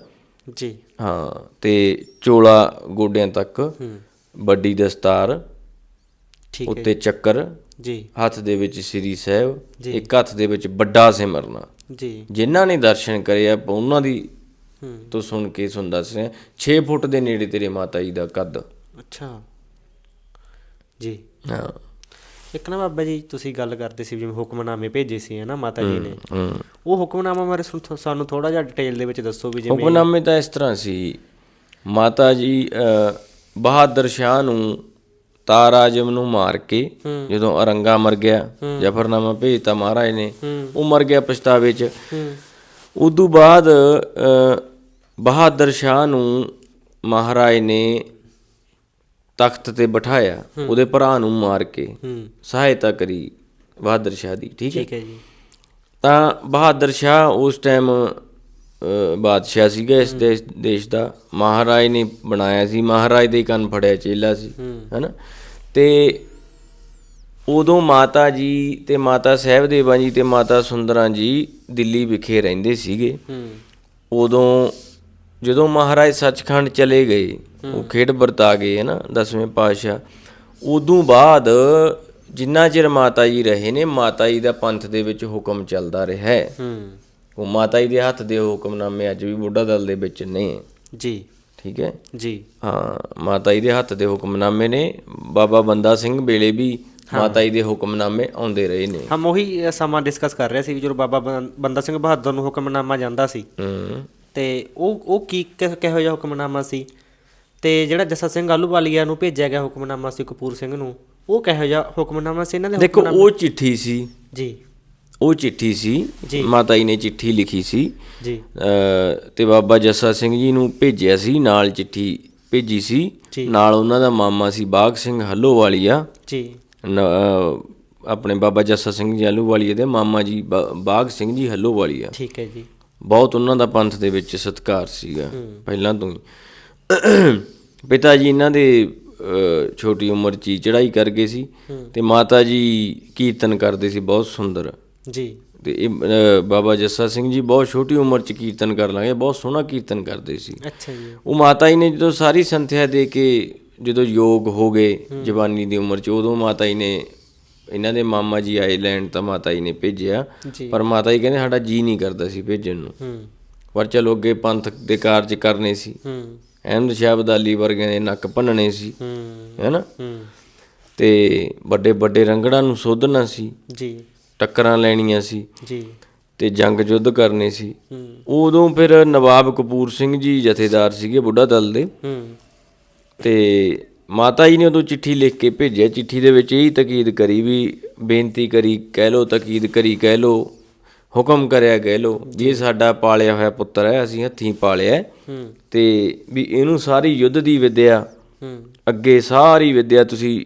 ਜੀ। ਹਾਂ ਤੇ ਚੋਲਾ ਗੋਡਿਆਂ ਤੱਕ ਹੂੰ। ਵੱਡੀ ਦਸਤਾਰ ਠੀਕ ਹੈ। ਉੱਤੇ ਚੱਕਰ ਜੀ। ਹੱਥ ਦੇ ਵਿੱਚ ਸ੍ਰੀ ਸਾਹਿਬ। ਇੱਕ ਹੱਥ ਦੇ ਵਿੱਚ ਵੱਡਾ ਸਿਮਰਨਾ। ਜੀ। ਜਿਨ੍ਹਾਂ ਨੇ ਦਰਸ਼ਨ ਕਰੇ ਆ ਉਹਨਾਂ ਦੀ ਹੂੰ। ਤੋਂ ਸੁਣ ਕੇ ਸੁਣ ਦੱਸ ਰਿਹਾ। 6 ਫੁੱਟ ਦੇ ਨੇੜੇ ਤੇਰੇ ਮਾਤਾ ਜੀ ਦਾ ਕੱਦ। ਅੱਛਾ। ਜੀ। ਹਾਂ। ਇੱਕ ਨਾ ਬਾਬਾ ਜੀ ਤੁਸੀਂ ਗੱਲ ਕਰਦੇ ਸੀ ਜਿਵੇਂ ਹੁਕਮਨਾਮੇ ਭੇਜੇ ਸੀ ਹੈ ਨਾ ਮਾਤਾ ਜੀ ਨੇ? ਉਹ ਹੁਕਮਨਾਮਾ ਬਾਰੇ ਸਾਨੂੰ ਥੋੜਾ ਜਿਹਾ ਡਿਟੇਲ ਦੇ ਵਿੱਚ ਦੱਸੋ ਵੀ ਜਿਵੇਂ ਹੁਕਮਨਾਮੇ ਤਾਂ ਇਸ ਤਰ੍ਹਾਂ ਸੀ। ਮਾਤਾ ਜੀ ਬਹਾਦਰ ਸ਼ਾਹ ਨੂੰ ਤਾਰ ਆਜਮ ਨੂੰ ਮਾਰ ਕੇ। ਜਦੋਂ ਅਰੰਗਾ ਮਰ ਗਿਆ ਜਫਰਨਾਮਾ ਭੇਜਤਾ ਮਹਾਰਾਜ ਨੇ ਉਹ ਮਰ ਗਿਆ ਪਛਤਾਵੇ 'ਚ। ਉਦੋਂ ਬਾਅਦ ਬਹਾਦਰ ਸ਼ਾਹ ਨੂੰ ਮਹਾਰਾਜ ਨੇ ਤਖਤ ਤੇ ਬਿਠਾਇਆ ਉਹਦੇ ਭਰਾ ਨੂੰ ਮਾਰ ਕੇ। ਸਹਾਇਤਾ ਕਰੀ ਬਹਾਦਰ ਸ਼ਾਹ ਦੀ ਠੀਕ ਹੈ? ਜੀ। ਤਾਂ ਬਹਾਦਰ ਸ਼ਾਹ ਉਸ ਟਾਈਮ ਬਾਦਸ਼ਾਹ ਸੀਗਾ ਇਸ ਦੇਸ਼ ਦੇਸ਼ ਦਾ। ਮਹਾਰਾਜ ਨੇ ਬਣਾਇਆ ਸੀ। ਮਹਾਰਾਜ ਦੇ ਕੰਨ ਫੜਿਆ ਚੇਲਾ ਸੀ ਹੈਨਾ? ਤੇ ਉਦੋਂ ਮਾਤਾ ਜੀ ਤੇ ਮਾਤਾ ਸਾਹਿਬ ਦੇਵਾਂ ਜੀ ਤੇ ਮਾਤਾ ਸੁੰਦਰਾਂ ਜੀ ਦਿੱਲੀ ਵਿਖੇ ਰਹਿੰਦੇ ਸੀਗੇ। ਹੂੰ। ਉਦੋਂ ਜਦੋਂ ਮਹਾਰਾਜ ਸੱਚਖੰਡ ਚਲੇ ਗਏ ਉਹ ਖੇਡ ਵਰਤਾ ਗਏ ਹੈ ਨਾ ਦਸਵੇਂ ਪਾਤਸ਼ਾਹ। ਉਦੋਂ ਬਾਅਦ ਜਿੰਨਾ ਚਿਰ ਮਾਤਾ ਜੀ ਰਹੇ ਨੇ ਮਾਤਾ ਜੀ ਦਾ ਪੰਥ ਦੇ ਵਿੱਚ ਹੁਕਮ ਚੱਲਦਾ ਰਿਹਾ ਹੈ। ਹੂੰ। ਉਹ ਮਾਤਾ ਜੀ ਦੇ ਹੱਥ ਦੇ ਹੁਕਮਨਾਮੇ ਅੱਜ ਵੀ ਬੁੱਢਾ ਦਲ ਦੇ ਵਿੱਚ ਨੇ। ਜੀ। ਠੀਕ ਹੈ? ਜੀ। ਹਾਂ ਮਾਤਾ ਜੀ ਦੇ ਹੱਥ ਦੇ ਹੁਕਮਨਾਮੇ ਨੇ। ਬਾਬਾ ਬੰਦਾ ਸਿੰਘ ਵੇਲੇ ਵੀ ਮਾਤਾ ਜੀ ਦੇ ਹੁਕਮਨਾਮੇ ਆਉਂਦੇ ਰਹੇ ਨੇ। ਹਮ ਉਹੀ ਸਮਾਂ ਡਿਸਕਸ ਕਰ ਰਹੇ ਸੀ ਵੀ ਜਦੋਂ ਬਾਬਾ ਬੰਦਾ ਸਿੰਘ ਬਹਾਦਰ ਨੂੰ ਹੁਕਮਨਾਮਾ ਜਾਂਦਾ ਸੀ। ਹੂੰ। ਤੇ ਉਹ ਉਹ ਕੀ ਕਿਹੋ ਜਿਹਾ ਹੁਕਮਨਾਮਾ ਸੀ? ਤੇ ਜਿਹੜਾ ਜੱਸਾ ਸਿੰਘ ਆਲੂਵਾਲੀਆ ਨੂੰ ਭੇਜਿਆ ਗਿਆ ਹੁਕਮਨਾਮਾ ਸੀ ਕਪੂਰ ਸਿੰਘ ਨੂੰ ਉਹ ਕਿਹੋ ਜਿਹਾ ਹੁਕਮਨਾਮਾ ਸੀ? ਇਹਨਾਂ ਦੇ ਦੇਖੋ ਉਹ ਚਿੱਠੀ ਸੀ। ਜੀ। ਉਹ ਚਿੱਠੀ ਸੀ। ਮਾਤਾ ਜੀ ਨੇ ਚਿੱਠੀ ਲਿਖੀ ਸੀ। ਜੀ। ਤੇ ਬਾਬਾ ਜੱਸਾ ਸਿੰਘ ਜੀ ਨੂੰ ਭੇਜਿਆ ਸੀ ਨਾਲ ਚਿੱਠੀ ਭੇਜੀ ਸੀ। ਨਾਲ ਉਹਨਾਂ ਦਾ ਮਾਮਾ ਸੀ ਬਾਗ ਸਿੰਘ ਹੱਲੋਵਾਲੀਆ। ਜੀ। ਆਪਣੇ ਬਾਬਾ ਜੱਸਾ ਸਿੰਘ ਜੀ ਹੱਲੋਵਾਲੀਆ ਦੇ ਮਾਮਾ ਜੀ ਬਾਗ ਸਿੰਘ ਜੀ ਹੱਲੋਵਾਲੀਆ। ਠੀਕ ਹੈ ਜੀ। ਬਹੁਤ ਉਹਨਾਂ ਦਾ ਪੰਥ ਦੇ ਵਿੱਚ ਸਤਿਕਾਰ ਸੀਗਾ ਪਹਿਲਾਂ ਤੋਂ ਹੀ। ਪਿਤਾ ਜੀ ਇਹਨਾਂ ਦੇ ਛੋਟੀ ਉਮਰ 'ਚ ਹੀ ਚੜ੍ਹਾਈ ਕਰ ਗਏ ਸੀ। ਤੇ ਮਾਤਾ ਜੀ ਕੀਰਤਨ ਕਰਦੇ ਸੀ ਬਹੁਤ ਸੁੰਦਰ। ਜੀ। ਤੇ ਇਹ ਬਾਬਾ ਜੱਸਾ ਸਿੰਘ ਜੀ ਬਹੁਤ ਛੋਟੀ ਉਮਰ 'ਚ ਕੀਰਤਨ ਕਰਨ ਲੱਗੇ ਬਹੁਤ ਸੋਹਣਾ ਕੀਰਤਨ ਕਰਦੇ ਸੀ। ਅੱਛਾ ਜੀ। ਉਹ ਮਾਤਾ ਜੀ ਨੇ ਜਦੋਂ ਸਾਰੀ ਸੰਥਿਆ ਦੇ ਕੇ ਜਦੋਂ ਯੋਗ ਹੋ ਗਏ ਜਵਾਨੀ ਦੀ ਉਮਰ 'ਚ ਉਦੋਂ ਮਾਤਾ ਜੀ ਨੇ ਇਹਨਾਂ ਦੇ ਮਾਮਾ ਜੀ ਆਏ ਲੈਣ ਤਾਂ ਮਾਤਾ ਜੀ ਨੇ ਭੇਜਿਆ। ਜੀ। ਪਰ ਮਾਤਾ ਜੀ ਕਹਿੰਦੇ ਸਾਡਾ ਜੀ ਨਹੀਂ ਕਰਦਾ ਸੀ ਭੇਜਣ ਨੂੰ। ਹੂੰ। ਪਰ ਚਲੋ ਅੱਗੇ ਪੰਥ ਦੇ ਕਾਰਜ ਕਰਨੇ ਸੀ। ਹੂੰ। ਅਹਿਮਦ ਸ਼ਾਹ ਅਬਦਾਲੀ ਵਰਗਿਆਂ ਦੇ ਨੱਕ ਭੰਨਣੇ ਸੀ। ਹੂੰ। ਹੈਨਾ? ਹੂੰ। ਤੇ ਵੱਡੇ ਵੱਡੇ ਰੰਗੜਾਂ ਨੂੰ ਸੋਧਣਾ ਸੀ। ਜੀ। ਟੱਕਰਾਂ ਲੈਣੀਆਂ ਸੀ। ਜੀ। ਤੇ ਜੰਗ ਯੁੱਧ ਕਰਨੇ ਸੀ। ਹੂੰ। ਉਦੋਂ ਫਿਰ ਨਵਾਬ ਕਪੂਰ ਸਿੰਘ ਜੀ ਜਥੇਦਾਰ ਸੀਗੇ ਬੁੱਢਾ ਦਲ ਦੇ। ਹੂੰ। ਤੇ ਮਾਤਾ ਜੀ ਨੇ ਉਦੋਂ ਚਿੱਠੀ ਲਿਖ ਕੇ ਭੇਜਿਆ। ਚਿੱਠੀ ਦੇ ਵਿੱਚ ਇਹੀ ਤਕੀਦ ਕਰੀ ਵੀ ਬੇਨਤੀ ਕਰੀ ਕਹਿ ਲੋ ਤਕੀਦ ਕਰੀ ਕਹਿ ਲੋ ਹੁਕਮ ਕਰਿਆ ਕਹਿ ਲੋ ਜੇ ਸਾਡਾ ਪਾਲਿਆ ਹੋਇਆ ਪੁੱਤਰ ਹੈ ਅਸੀਂ ਹੱਥੀਂ ਪਾਲਿਆ ਤੇ ਵੀ ਇਹਨੂੰ ਸਾਰੀ ਯੁੱਧ ਦੀ ਵਿਦਿਆ ਹੂੰ। ਅੱਗੇ ਸਾਰੀ ਵਿਦਿਆ ਤੁਸੀਂ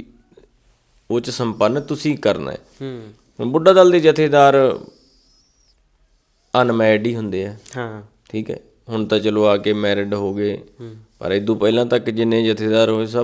ਉਹ ਚ ਸੰਪੰਨ ਤੁਸੀਂ ਕਰਨਾ ਹੈ। ਬੁੱਢਾ ਦਲ ਦੇ ਜਥੇਦਾਰ ਅਨਮੈਰਿਡ ਹੀ ਹੁੰਦੇ ਆ। ਹਾਂ। ਠੀਕ ਹੈ। ਹੁਣ ਤਾਂ ਚਲੋ ਆ ਕੇ ਮੈਰਿਡ ਹੋ ਗਏ। ਪਰ ਇਦੋਂ ਪਹਿਲਾਂ ਤੱਕ ਜਿੰਨੇ ਜਥੇਦਾਰ ਹੋਏ ਸਭ